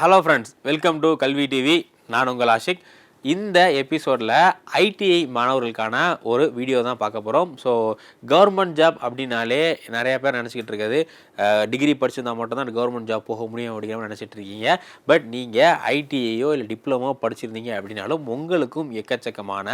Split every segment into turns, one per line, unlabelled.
Hello friends welcome to Kalvi TV நான் உங்கள் ஆஷிக். இந்த எபிசோடில் ஐடிஐ மாணவர்களுக்கான ஒரு வீடியோ தான் பார்க்க போகிறோம் ஸோ கவர்மெண்ட் ஜாப் அப்படின்னாலே நிறையா பேர் நினச்சிக்கிட்டு இருக்குது. டிகிரி படிச்சிருந்தா மட்டும்தான் கவர்மெண்ட் ஜாப் போக முடியும் அப்படிங்கிற நினச்சிட்டு இருக்கீங்க. பட் நீங்கள் ஐடிஐயோ இல்லை டிப்ளமோ படிச்சிருந்தீங்க அப்படின்னாலும் உங்களுக்கும் எக்கச்சக்கமான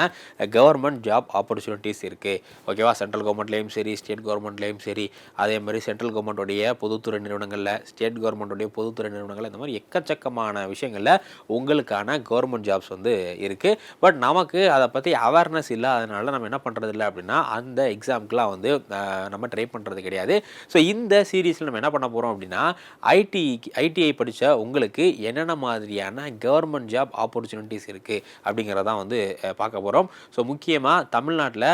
கவர்மெண்ட் ஜாப் ஆப்பர்ச்சுனிட்டிஸ் இருக்குது ஓகேவா சென்ட்ரல் கவர்மெண்ட்லேயும் சரி ஸ்டேட் கவர்மெண்ட்லேயும் சரி. அதே மாதிரி சென்ட்ரல் கவர்மெண்ட்டுடைய பொதுத்துறை நிறுவனங்களில் ஸ்டேட் கவர்மெண்ட்டுடைய பொதுத்துறை நிறுவனங்கள் இந்த மாதிரி எக்கச்சக்கமான விஷயங்களில் உங்களுக்கான கவர்மெண்ட் ஜாப்ஸ் வந்து இருக்குது பட் நமக்கு அதை பற்றி அவேர்னஸ் இல்லை அதனால் நம்ம என்ன பண்ணுறது இல்லை அப்படின்னா அந்த எக்ஸாமுக்குலாம் வந்து நம்ம ட்ரை பண்ணுறது கிடையாது. ஸோ இந்த சீரீஸில் நம்ம என்ன பண்ண போகிறோம் அப்படின்னா ஐடி ஐடிஐ படித்த உங்களுக்கு என்னென்ன மாதிரியான கவர்மெண்ட் ஜாப் ஆப்பர்ச்சுனிட்டிஸ் இருக்குது அப்படிங்கிறதான் வந்து பார்க்க போகிறோம் ஸோ முக்கியமாக தமிழ்நாட்டில்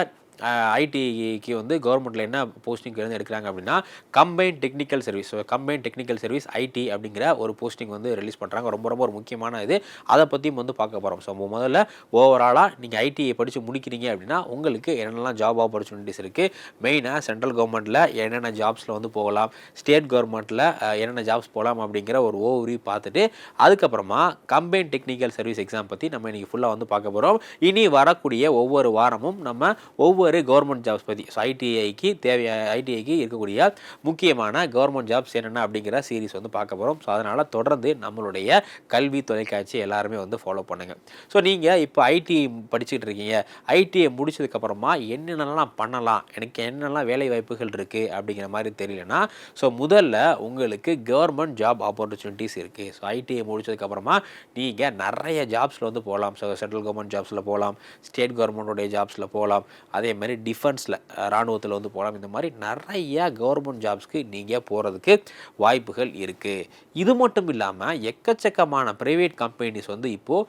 ஐடிக்கு வந்து கவர்மெண்ட்டில் என்ன போஸ்டிங் வந்து எடுக்கிறாங்க அப்படின்னா combine technical service so combine technical service ID அப்படிங்கிற ஒரு போஸ்டிங் வந்து ரிலீஸ் பண்ணுறாங்க ரொம்ப ரொம்ப ஒரு முக்கியமான இது. அதை பற்றியும் வந்து பார்க்க போகிறோம் ஸோ முதல்ல ஓவராலாக நீங்கள் ஐடிஐ படித்து முடிக்கிறீங்க அப்படின்னா உங்களுக்கு என்னென்னலாம் ஜாப் ஆப்பர்ச்சுனிட்டிஸ் இருக்குது மெயினாக சென்ட்ரல் கவர்மெண்ட்டில் என்னென்ன ஜாப்ஸில் வந்து போகலாம்? ஸ்டேட் கவர்மெண்ட்டில் என்னென்ன ஜாப்ஸ் போகலாம் அப்படிங்கிற ஒரு ஓவரி பார்த்துட்டு அதுக்கப்புறமா கம்பைன் டெக்னிக்கல் சர்வீஸ் எக்ஸாம் பற்றி நம்ம இன்றைக்கி ஃபுல்லாக வந்து பார்க்க போகிறோம் இனி வரக்கூடிய ஒவ்வொரு வாரமும் நம்ம ஒவ்வொரு கவர்மெண்ட் ஜாப்ஸ் பற்றி ஸோ ஐடிஐக்கு தேவையான ஐடிஐக்கு இருக்கக்கூடிய முக்கியமான கவர்மெண்ட் ஜாப்ஸ் என்னென்ன அப்படிங்கிற சீரிஸ் வந்து பார்க்க போகிறோம் ஸோ அதனால் தொடர்ந்து நம்மளுடைய கல்வி தொலைக்காட்சி எல்லாருமே வந்து ஃபாலோ பண்ணுங்கள் ஸோ நீங்கள் இப்போ ஐடிஐ படிச்சுக்கிட்டு இருக்கீங்க. ஐடிஐ முடிச்சதுக்கப்புறமா என்னென்னலாம் பண்ணலாம்? எனக்கு என்னென்னலாம் வேலை வாய்ப்புகள் இருக்குது அப்படிங்கிற மாதிரி தெரியலனா ஸோ முதல்ல உங்களுக்கு கவர்மெண்ட் ஜாப் ஆப்பர்ச்சுனிட்டிஸ் இருக்குது ஸோ ஐடிஐ முடிச்சதுக்கப்புறமா நீங்கள் நிறைய ஜாப்ஸில் வந்து போகலாம். ஸோ சென்ட்ரல் கவர்மெண்ட் ஜாப்ஸில் போகலாம். ஸ்டேட் கவர்மெண்ட்டோடைய ஜாப்ஸில் போகலாம். அதே மாதிரி டிஃபென்ஸில் இராணுவத்தில் வந்து போகலாம் இந்த மாதிரி நிறையா கவர்மெண்ட் ஜாப்ஸ்க்கு நீங்கள் போகிறதுக்கு வாய்ப்புகள் இருக்குது இது மட்டும் இல்லாமல் எக்கச்சக்கமான ப்ரைவேட் கம்பெனிஸ் வந்து இப்போது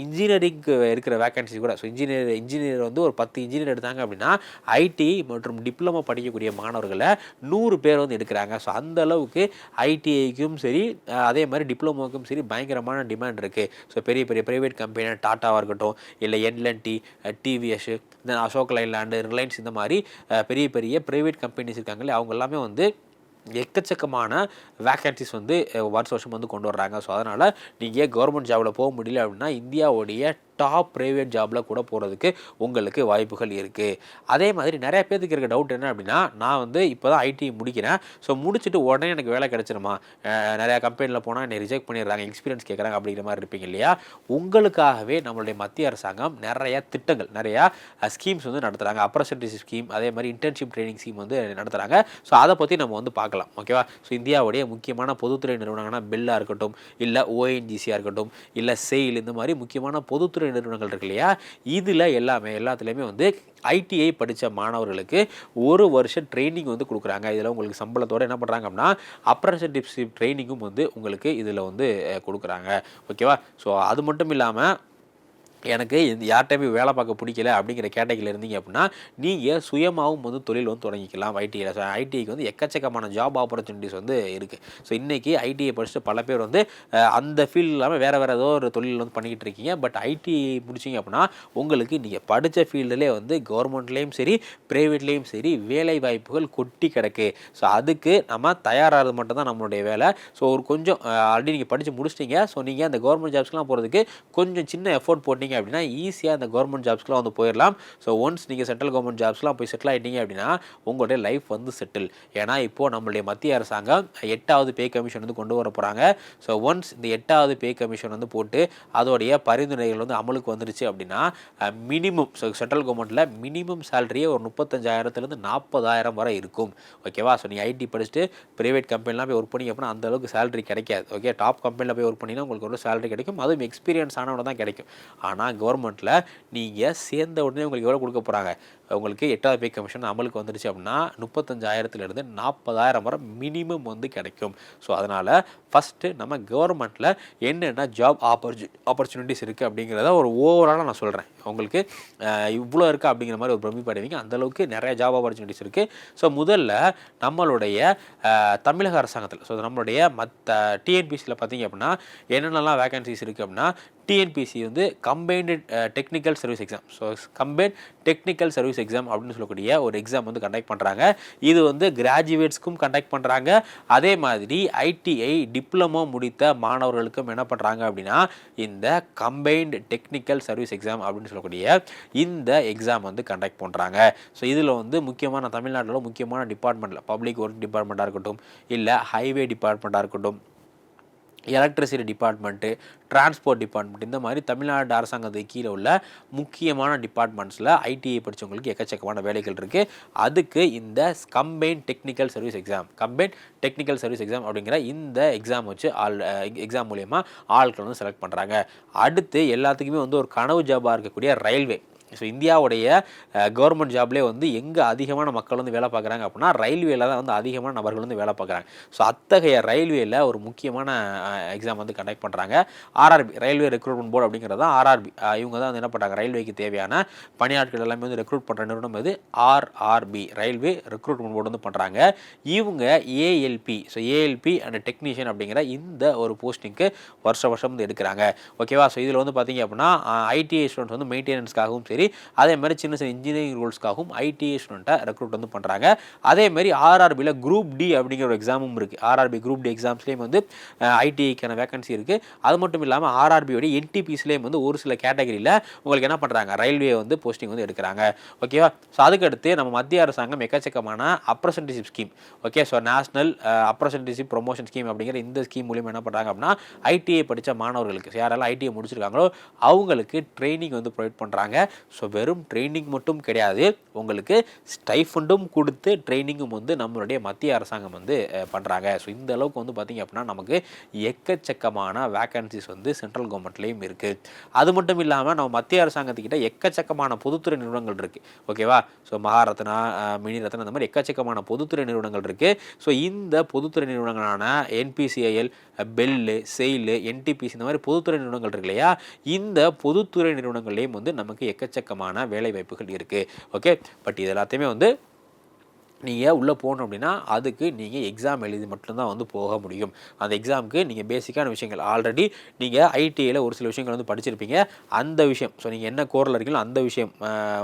இன்ஜினியரிங்க்கு இருக்கிற வேக்கன்சி கூட ஸோ இன்ஜினியர் இன்ஜினியர் வந்து ஒரு பத்து இன்ஜினியர் எடுத்தாங்க அப்படின்னா ஐடி மற்றும் டிப்ளமோ படிக்கக்கூடிய மாணவர்களை நூறு பேர் வந்து எடுக்கிறாங்க. ஸோ அந்த அளவுக்கு ஐடிஐக்கும் சரி அதே மாதிரி டிப்ளமோக்கும் சரி பயங்கரமான டிமாண்ட் இருக்குது ஸோ பெரிய பெரிய ப்ரைவேட் கம்பெனி டாட்டாவாக இருக்கட்டும் இல்லை NLT TVS then Ashok Leyland Reliance இந்த மாதிரி பெரிய பெரிய ப்ரைவேட் கம்பெனிஸ் இருக்காங்களே அவங்க எல்லாமே வந்து எக்கச்சக்கமான வேக்கன்சிஸ் வந்து வருஷ வருஷம் வருஷம் வந்து கொண்டு வர்றாங்க. ஸோ அதனால் நீங்கள் கவர்மெண்ட் ஜாபில் போக முடியல அப்படின்னா இந்தியாவுடைய டாப் ப்ரைவேட் ஜாபில் கூட போகிறதுக்கு உங்களுக்கு வாய்ப்புகள் இருக்குது அதே மாதிரி நிறைய பேருக்கு இருக்க டவுட் என்ன அப்படின்னா நான் வந்து இப்போ தான் ஐடி முடிக்கிறேன். ஸோ முடிச்சுட்டு உடனே எனக்கு வேலை கிடச்சிருமா? நிறையா கம்பெனியில் போனால் என்னை ரிஜெக்ட் பண்ணிடுறாங்க எக்ஸ்பீரியன்ஸ் கேட்குறாங்க அப்படிங்கிற மாதிரி இருப்பீங்க இல்லையா? உங்களுக்காகவே நம்மளுடைய மத்திய அரசாங்கம் நிறையா திட்டங்கள் நிறையா ஸ்கீம்ஸ் வந்து நடத்துகிறாங்க அப்ரசன்டிஸ் ஸ்கீம் அதே மாதிரி இன்டர்ன்ஷிப் ட்ரைனிங் ஸ்கீம் வந்து நடத்துகிறாங்க ஸோ அதை பற்றி நம்ம வந்து பார்க்கலாம். ஓகேவா ஸோ இந்தியாவுடைய முக்கியமான பொதுத்துறை நிறுவனங்கள்னா பெல்லாக இருக்கட்டும் இல்லை ஓஎன்ஜிசியாக இருக்கட்டும் இல்லை செயில் இந்த மாதிரி முக்கியமான பொதுத்துறை நிறுவனங்கள் இருக்கு இல்லையா? இதில் எல்லாமே எல்லாத்துலேயுமே வந்து ஐடிஐ படித்த மாணவர்களுக்கு ஒரு வருஷம் ட்ரைனிங் வந்து கொடுக்குறாங்க. இதில் உங்களுக்கு சம்பளத்தோடு என்ன பண்ணுறாங்க அப்படின்னா அப்ரன்டிஸ்ஷிப் ட்ரைனிங்கும் வந்து உங்களுக்கு இதில் வந்து கொடுக்குறாங்க. ஓகேவா ஸோ அது மட்டும் இல்லாமல் எனக்கு இந்த யார்கிட்டையுமே வேலை பார்க்க பிடிக்கல அப்படிங்கிற கேட்டகரியில் இருந்தீங்க அப்படின்னா நீங்கள் சுயமாகவும் வந்து தொழில் வந்து தொடங்கிக்கலாம். ஐடியில் ஸோ ஐடிஐக்கு வந்து எக்கச்சக்கமான ஜாப் ஆப்பர்ச்சுனிட்டிஸ் வந்து இருக்குது ஸோ இன்றைக்கி ஐடிஐ படிச்சுட்டு பல பேர் வந்து அந்த ஃபீல்டு இல்லாமல் வேறு வேறு ஏதோ ஒரு தொழில் வந்து பண்ணிக்கிட்டு இருக்கீங்க. பட் ஐடி முடிச்சிங்க அப்படின்னா உங்களுக்கு நீங்கள் படித்த ஃபீல்டுலேயே வந்து கவர்மெண்ட்லேயும் சரி ப்ரைவேட்லேயும் சரி வேலை வாய்ப்புகள் கொட்டி கிடக்கு. ஸோ அதுக்கு நம்ம தயாராகிறது மட்டும்தான் நம்மளுடைய வேலை. ஸோ ஒரு கொஞ்சம் ஆல்ரெடி நீங்கள் படித்து முடிச்சிட்டீங்க. ஸோ நீங்கள் அந்த கவர்மெண்ட் ஜாப்ஸ்லாம் போகிறதுக்கு கொஞ்சம் சின்ன எஃபோர்ட் போட்டிங்க அப்படின்னா ஈஸியாக அந்த கவர்மெண்ட் ஜாப்ஸ்க்குலாம் வந்து போயிடலாம் ஸோ ஒன்ஸ் நீங்கள் சென்ட்ரல் கவர்மெண்ட் ஜாப்ஸ்லாம் போய் செட்டில் ஆகிட்டீங்க அப்படின்னா உங்களுடைய லைஃப் வந்து செட்டில் ஏன்னா இப்போது நம்மளுடைய மத்திய அரசாங்கம் எட்டாவது பே கமிஷன் வந்து கொண்டு வர போகிறாங்க ஸோ ஒன்ஸ் இந்த எட்டாவது பே கமிஷன் வந்து போட்டு அதோடைய பரிந்துரைகள் வந்து அமலுக்கு வந்துருச்சு அப்படின்னா மினிமம் ஸோ சென்ட்ரல் கவர்மெண்ட்டில் மினிமம் சேலரியே ஒரு முப்பத்தஞ்சாயிரத்துலேருந்து நாற்பதாயிரம் வரை இருக்கும். ஓகேவா ஸோ நீங்கள் ஐடி படிச்சுட்டு ப்ரைவேட் கம்பெனிலாம் போய் ஒர்க் பண்ணி அப்படின்னா அந்தளவுக்கு சேலரி கிடைக்காது. ஓகே டாப் கம்பெனியில் போய் ஒர்க் பண்ணினா உங்களுக்கு ஒரு சேலரி கிடைக்கும். அதுவும் எக்ஸ்பீரியன்ஸ் ஆனவங்க தான் கிடைக்கும். ஆனால் ஆனால் கவர்மெண்ட்டில் நீங்கள் சேர்ந்த உடனே உங்களுக்கு எவ்வளோ கொடுக்க போகிறாங்க உங்களுக்கு எட்டாவது பே கமிஷன் அமலுக்கு வந்துருச்சு அப்படின்னா முப்பத்தஞ்சாயிரத்துலேருந்து நாற்பதாயிரம் வரை மினிமம் வந்து கிடைக்கும். ஸோ அதனால் ஃபஸ்ட்டு நம்ம கவர்மெண்ட்டில் என்னென்ன ஜாப் ஆப்பர்ச்சு ஆப்பர்ச்சுனிட்டிஸ் இருக்குது அப்படிங்கிறத ஒரு ஓவராலாக நான் சொல்கிறேன் உங்களுக்கு இவ்வளோ இருக்கா அப்படிங்கிற மாதிரி ஒரு பிரமிப்படைவீங்க அந்தளவுக்கு நிறைய ஜாப் ஆப்பர்ச்சுனிட்டிஸ் இருக்குது ஸோ முதல்ல நம்மளுடைய தமிழக அரசாங்கத்தில் ஸோ நம்மளுடைய மற்ற டிஎன்பிசியில் பார்த்தீங்க அப்படின்னா என்னென்னலாம் வேகன்சிஸ் இருக்குது அப்படின்னா டிஎன்பிசி வந்து combined technical service exam so combined technical service exam அப்படின்னு சொல்லக்கூடிய ஒரு எக்ஸாம் வந்து கண்டக்ட் பண்ணுறாங்க இது வந்து கிராஜுவேட்ஸ்க்கும் கண்டக்ட் பண்ணுறாங்க அதே மாதிரி ஐடிஐ டிப்ளமோ முடித்த மாணவர்களுக்கும் என்ன பண்ணுறாங்க அப்படின்னா இந்த கம்பைன்டு டெக்னிக்கல் சர்வீஸ் எக்ஸாம் அப்படின்னு சொல்லக்கூடிய இந்த எக்ஸாம் வந்து கண்டக்ட் பண்ணுறாங்க ஸோ இதில் வந்து முக்கியமான தமிழ்நாட்டில் முக்கியமான டிபார்ட்மெண்ட்டில் பப்ளிக் ஒர்க் டிபார்ட்மெண்ட்டாக இருக்கட்டும் இல்லை ஹைவே டிபார்ட்மெண்ட்டாக இருக்கட்டும் எலக்ட்ரிசிட்டி டிபார்ட்மெண்ட்டு டிரான்ஸ்போர்ட் டிபார்ட்மெண்ட் இந்த மாதிரி தமிழ்நாடு அரசாங்கத்துக்கு கீழே உள்ள முக்கியமான டிபார்ட்மெண்ட்ஸில் ஐடிஐ படித்தவங்களுக்கு எக்கச்சக்கமான வேலைகள் இருக்குது அதுக்கு இந்த combine technical service exam combine technical service exam அப்படிங்கிற இந்த எக்ஸாம் வச்சு ஆள் எக்ஸாம் மூலயமா ஆட்கள் வந்து செலக்ட் பண்ணுறாங்க அடுத்து எல்லாத்துக்குமே வந்து ஒரு கனவு ஜாபாக இருக்கக்கூடிய ரயில்வே ஸோ இந்தியாவுடைய கவர்மெண்ட் ஜாப்லேயே வந்து எங்கே அதிகமான மக்கள் வந்து வேலை பார்க்குறாங்க அப்படின்னா ரயில்வேல தான் வந்து அதிகமான நபர்கள் வந்து வேலை பார்க்குறாங்க. ஸோ அத்தகைய ரயில்வேல ஒரு முக்கியமான எக்ஸாம் வந்து கண்டக்ட் பண்ணுறாங்க ஆர்ஆர்பி ரயில்வே ரெக்ரூட்மெண்ட் போர்டு அப்படிங்கிறது தான் ஆர்ஆர்பி இவங்க தான் வந்து என்ன பண்ணுறாங்க ரயில்வேக்கு தேவையான பணியாட்கள் எல்லாமே வந்து ரெக்ரூட் பண்ணுற நிறுவனம் இது ஆர்ஆர்பி ரயில்வே ரெக்ரூட்மெண்ட் போர்டு வந்து பண்ணுறாங்க இவங்க ALP so ALP and technician அப்படிங்கிற இந்த ஒரு போஸ்டிங்க்கு வருஷ வருஷம் வந்து எடுக்கிறாங்க. ஓகேவா ஸோ இதில் வந்து பார்த்தீங்க அப்படின்னா ஐடிஐ ஸ்டூடெண்ட்ஸ் வந்து மெயின்டெனன்ஸ்க்காகவும் சரி அதே மாதிரி சின்ன சின்ன இன்ஜினியரிங் ரோல்ஸ்க்காகவும் ஐடிஐ ஸ்டூடெண்ட்டை ரெக்ரூட் வந்து பண்ணுறாங்க அதே மாதிரி ஆர்ஆர்பியில் குரூப் டி அப்படிங்கிற ஒரு எக்ஸாமும் இருக்குது ஆர்ஆர்பி குரூப் டி எக்ஸாம்ஸ்லேயும் வந்து ஐடிஐக்கான வேகன்சி இருக்குது அது மட்டும் இல்லாமல் ஆர்ஆர்பியோட என்டிபிஸ்லேயும் வந்து ஒரு சில கேட்டகரியில் உங்களுக்கு என்ன பண்ணுறாங்க ரயில்வே வந்து போஸ்டிங் வந்து எடுக்கிறாங்க. ஓகேவா ஸோ அதுக்கடுத்து நம்ம மத்திய அரசாங்கம் எக்கச்சக்கமான apprenticeship scheme okay so national apprenticeship promotion scheme அப்படிங்கிற இந்த ஸ்கீம் மூலியமாக என்ன பண்ணுறாங்க அப்படின்னா ஐடிஐ படித்த மாணவர்களுக்கு யாரெல்லாம் ஐடிஐ முடிச்சிருக்காங்களோ அவங்களுக்கு ட்ரைனிங் வந்து ப்ரொவைட் பண்ணுறாங்க ஸோ வெறும் ட்ரைனிங் மட்டும் கிடையாது. உங்களுக்கு ஸ்டைஃபண்டும் கொடுத்து ட்ரைனிங்கும் வந்து நம்மளுடைய மத்திய அரசாங்கம் வந்து பண்ணுறாங்க ஸோ இந்த அளவுக்கு வந்து பார்த்திங்க அப்படின்னா நமக்கு எக்கச்சக்கமான வேக்கன்சிஸ் வந்து சென்ட்ரல் கவர்மெண்ட்லேயும் இருக்குது அது மட்டும் இல்லாமல் நம்ம மத்திய அரசாங்கத்துக்கிட்ட எக்கச்சக்கமான பொதுத்துறை நிறுவனங்கள் இருக்குது ஓகேவா ஸோ மகாரத்னா மினி ரத்னா அந்த மாதிரி எக்கச்சக்கமான பொதுத்துறை நிறுவனங்கள் இருக்குது ஸோ இந்த பொதுத்துறை நிறுவனங்களான என்பிசிஐஎல் பெல்லு செயிலு என்டிபிசி இந்த மாதிரி பொதுத்துறை நிறுவனங்கள் இருக்கு இல்லையா? இந்த பொதுத்துறை நிறுவனங்கள்லேயும் வந்து நமக்கு எக்கச்சக்க எக்கச்சக்கமான வேலை வாய்ப்புகள் இருக்குது ஓகே பட் இது எல்லாத்தையுமே வந்து நீங்கள் உள்ளே போகணும் அப்படின்னா அதுக்கு நீங்கள் எக்ஸாம் எழுதி மட்டும்தான் வந்து போக முடியும். அந்த எக்ஸாமுக்கு நீங்கள் பேசிக்கான விஷயங்கள். ஆல்ரெடி நீங்கள் ஐடிஐயில் ஒரு சில விஷயங்கள் வந்து படிச்சிருப்பீங்க. அந்த விஷயம் ஸோ நீங்கள் என்ன கோரில் இருக்கீங்களோ அந்த விஷயம்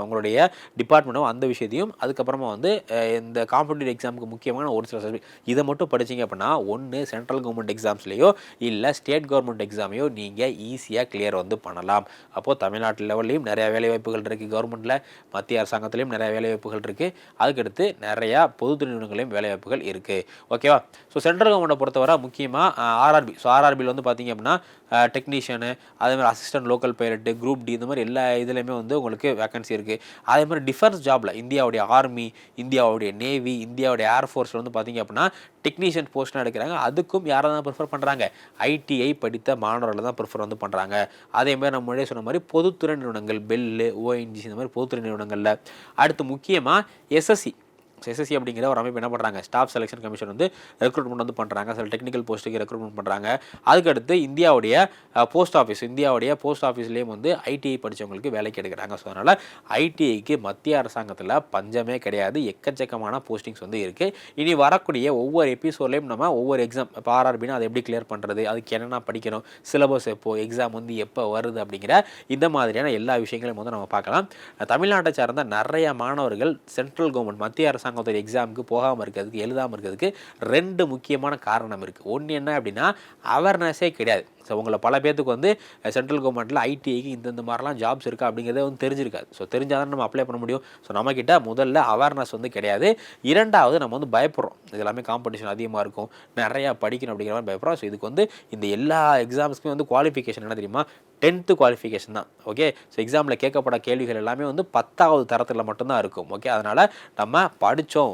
உங்களுடைய டிபார்ட்மெண்ட்டும் அந்த விஷயத்தையும் அதுக்கப்புறமா வந்து இந்த காம்படிட்டிவ் எக்ஸாமுக்கு முக்கியமான ஒரு சில இதை மட்டும் படிச்சிங்க அப்படின்னா ஒன்று சென்ட்ரல் கவர்மெண்ட் எக்ஸாம்ஸ்லேயோ இல்லை ஸ்டேட் கவர்மெண்ட் எக்ஸாமையோ நீங்கள் ஈஸியாக கிளியர் வந்து பண்ணலாம். அப்போது தமிழ்நாட்டு லெவல்லையும் நிறையா வேலைவாய்ப்புகள் இருக்குது கவர்மெண்ட்டில் மத்திய அரசாங்கத்துலேயும் நிறையா வேலைவாய்ப்புகள் இருக்குது அதுக்கடுத்து நிறைய நிறையா பொது நிறுவனங்களையும் வேலைவாய்ப்புகள் இருக்குது ஓகேவா ஸோ சென்ட்ரல் கவர்மெண்ட்டை பொறுத்தவரை முக்கியமாக ஆர்ஆர்பி ஸோ ஆர்ஆர்பியில் வந்து பார்த்திங்க அப்படின்னா டெக்னீஷியனு அதே மாதிரி assistant local pilot group D இந்த மாதிரி எல்லா இதுலேயுமே வந்து உங்களுக்கு வேக்கன்சி இருக்குது அதே மாதிரி டிஃபென்ஸ் ஜாபில் இந்தியாவுடைய ஆர்மி இந்தியாவுடைய நேவி இந்தியாவுடைய ஏர்ஃபோர்ஸில் வந்து பார்த்திங்க அப்படின்னா டெக்னீஷியன் போஸ்ட்லாம் எடுக்கிறாங்க. அதுக்கும் யாரை தான் ப்ரிஃபர் பண்ணுறாங்க ஐடிஐ படித்த மாணவர்களை தான் ப்ரிஃபர் வந்து பண்ணுறாங்க அதே மாதிரி நம்ம முன்னாடியே சொன்ன மாதிரி பொதுத்துறை நிறுவனங்கள் பெல்லு ஓஎன்ஜிசி இந்த மாதிரி பொதுத்துறை நிறுவனங்களில். அடுத்து முக்கியமாக எஸ்எஸ்சி எஸ்எஸ்சி அப்படிங்கிற ஒரு அமைப்பு என்ன பண்ணுறாங்க ஸ்டாஃப் செலெக்ஷன் கமிஷன் வந்து ரெக்ரூட்மெண்ட் வந்து பண்ணுறாங்க சில டெக்னிக்கல் போஸ்ட்டுக்கு ரெக்ரூட்மெண்ட் பண்ணுறாங்க அதுக்கடுத்து இந்தியாவுடைய போஸ்ட் ஆஃபீஸ் இந்தியாவுடைய போஸ்ட் ஆஃபீஸ்லேயும் வந்து ஐடிஐ படித்தவங்களுக்கு வேலைக்கு எடுக்கிறாங்க. ஸோ அதனால் ஐடிஐக்கு மத்திய அரசாங்கத்தில் பஞ்சமே கிடையாது. எக்கச்சக்கமான போஸ்டிங்ஸ் வந்து இருக்குது இனி வரக்கூடிய ஒவ்வொரு எபிசோட்லேயும் நம்ம ஒவ்வொரு எக்ஸாம் இப்போ ஆர்ஆர்பினா அதை எப்படி கிளியர் பண்ணுறது அதுக்கு என்னென்ன படிக்கணும்? சிலபஸ் எப்போ? எக்ஸாம் வந்து எப்போ வருது? அப்படிங்கிற இந்த மாதிரியான எல்லா விஷயங்களையும் வந்து நம்ம பார்க்கலாம். தமிழ்நாட்டை சார்ந்த நிறைய மாணவர்கள் சென்ட்ரல் கவர்மெண்ட் மத்திய அரசாங்கம் ஒரு எக்ஸாமுக்கு போகாமல் இருக்கிறதுக்கு எழுதாமல் இருக்கிறதுக்கு ரெண்டு முக்கியமான காரணம் இருக்குது ஒன்று என்ன அப்படின்னா அவேர்னஸே கிடையாது. ஸோ உங்களை பல பேர்த்துக்கு வந்து சென்ட்ரல் கவர்மெண்ட்டில் ஐடிஐக்கு இந்தந்த மாதிரிலாம் ஜாப்ஸ் இருக்கா அப்படிங்கிறத வந்து தெரிஞ்சிருக்காது. ஸோ தெரிஞ்சால் தான் நம்ம அப்ளை பண்ண முடியும். ஸோ நம்மக்கிட்ட முதல்ல அவேர்னஸ் வந்து கிடையாது. இரண்டாவது நம்ம வந்து பயப்படுறோம். இது எல்லாமே காம்படிஷன் அதிகமாக இருக்கும். நிறையா படிக்கணும் அப்படிங்கிற மாதிரி பயப்படுறோம். ஸோ இதுக்கு வந்து இந்த எல்லா எக்ஸாம்ஸ்க்குமே வந்து குவாலிஃபிகேஷன் என்ன தெரியுமா? டென்த்து குவாலிஃபிகேஷன் தான் ஓகே ஸோ எக்ஸாமில் கேட்கப்பட கேள்விகள் எல்லாமே வந்து பத்தாவது தரத்தில் மட்டும்தான் இருக்கும் ஓகே அதனால் நம்ம படித்தோம்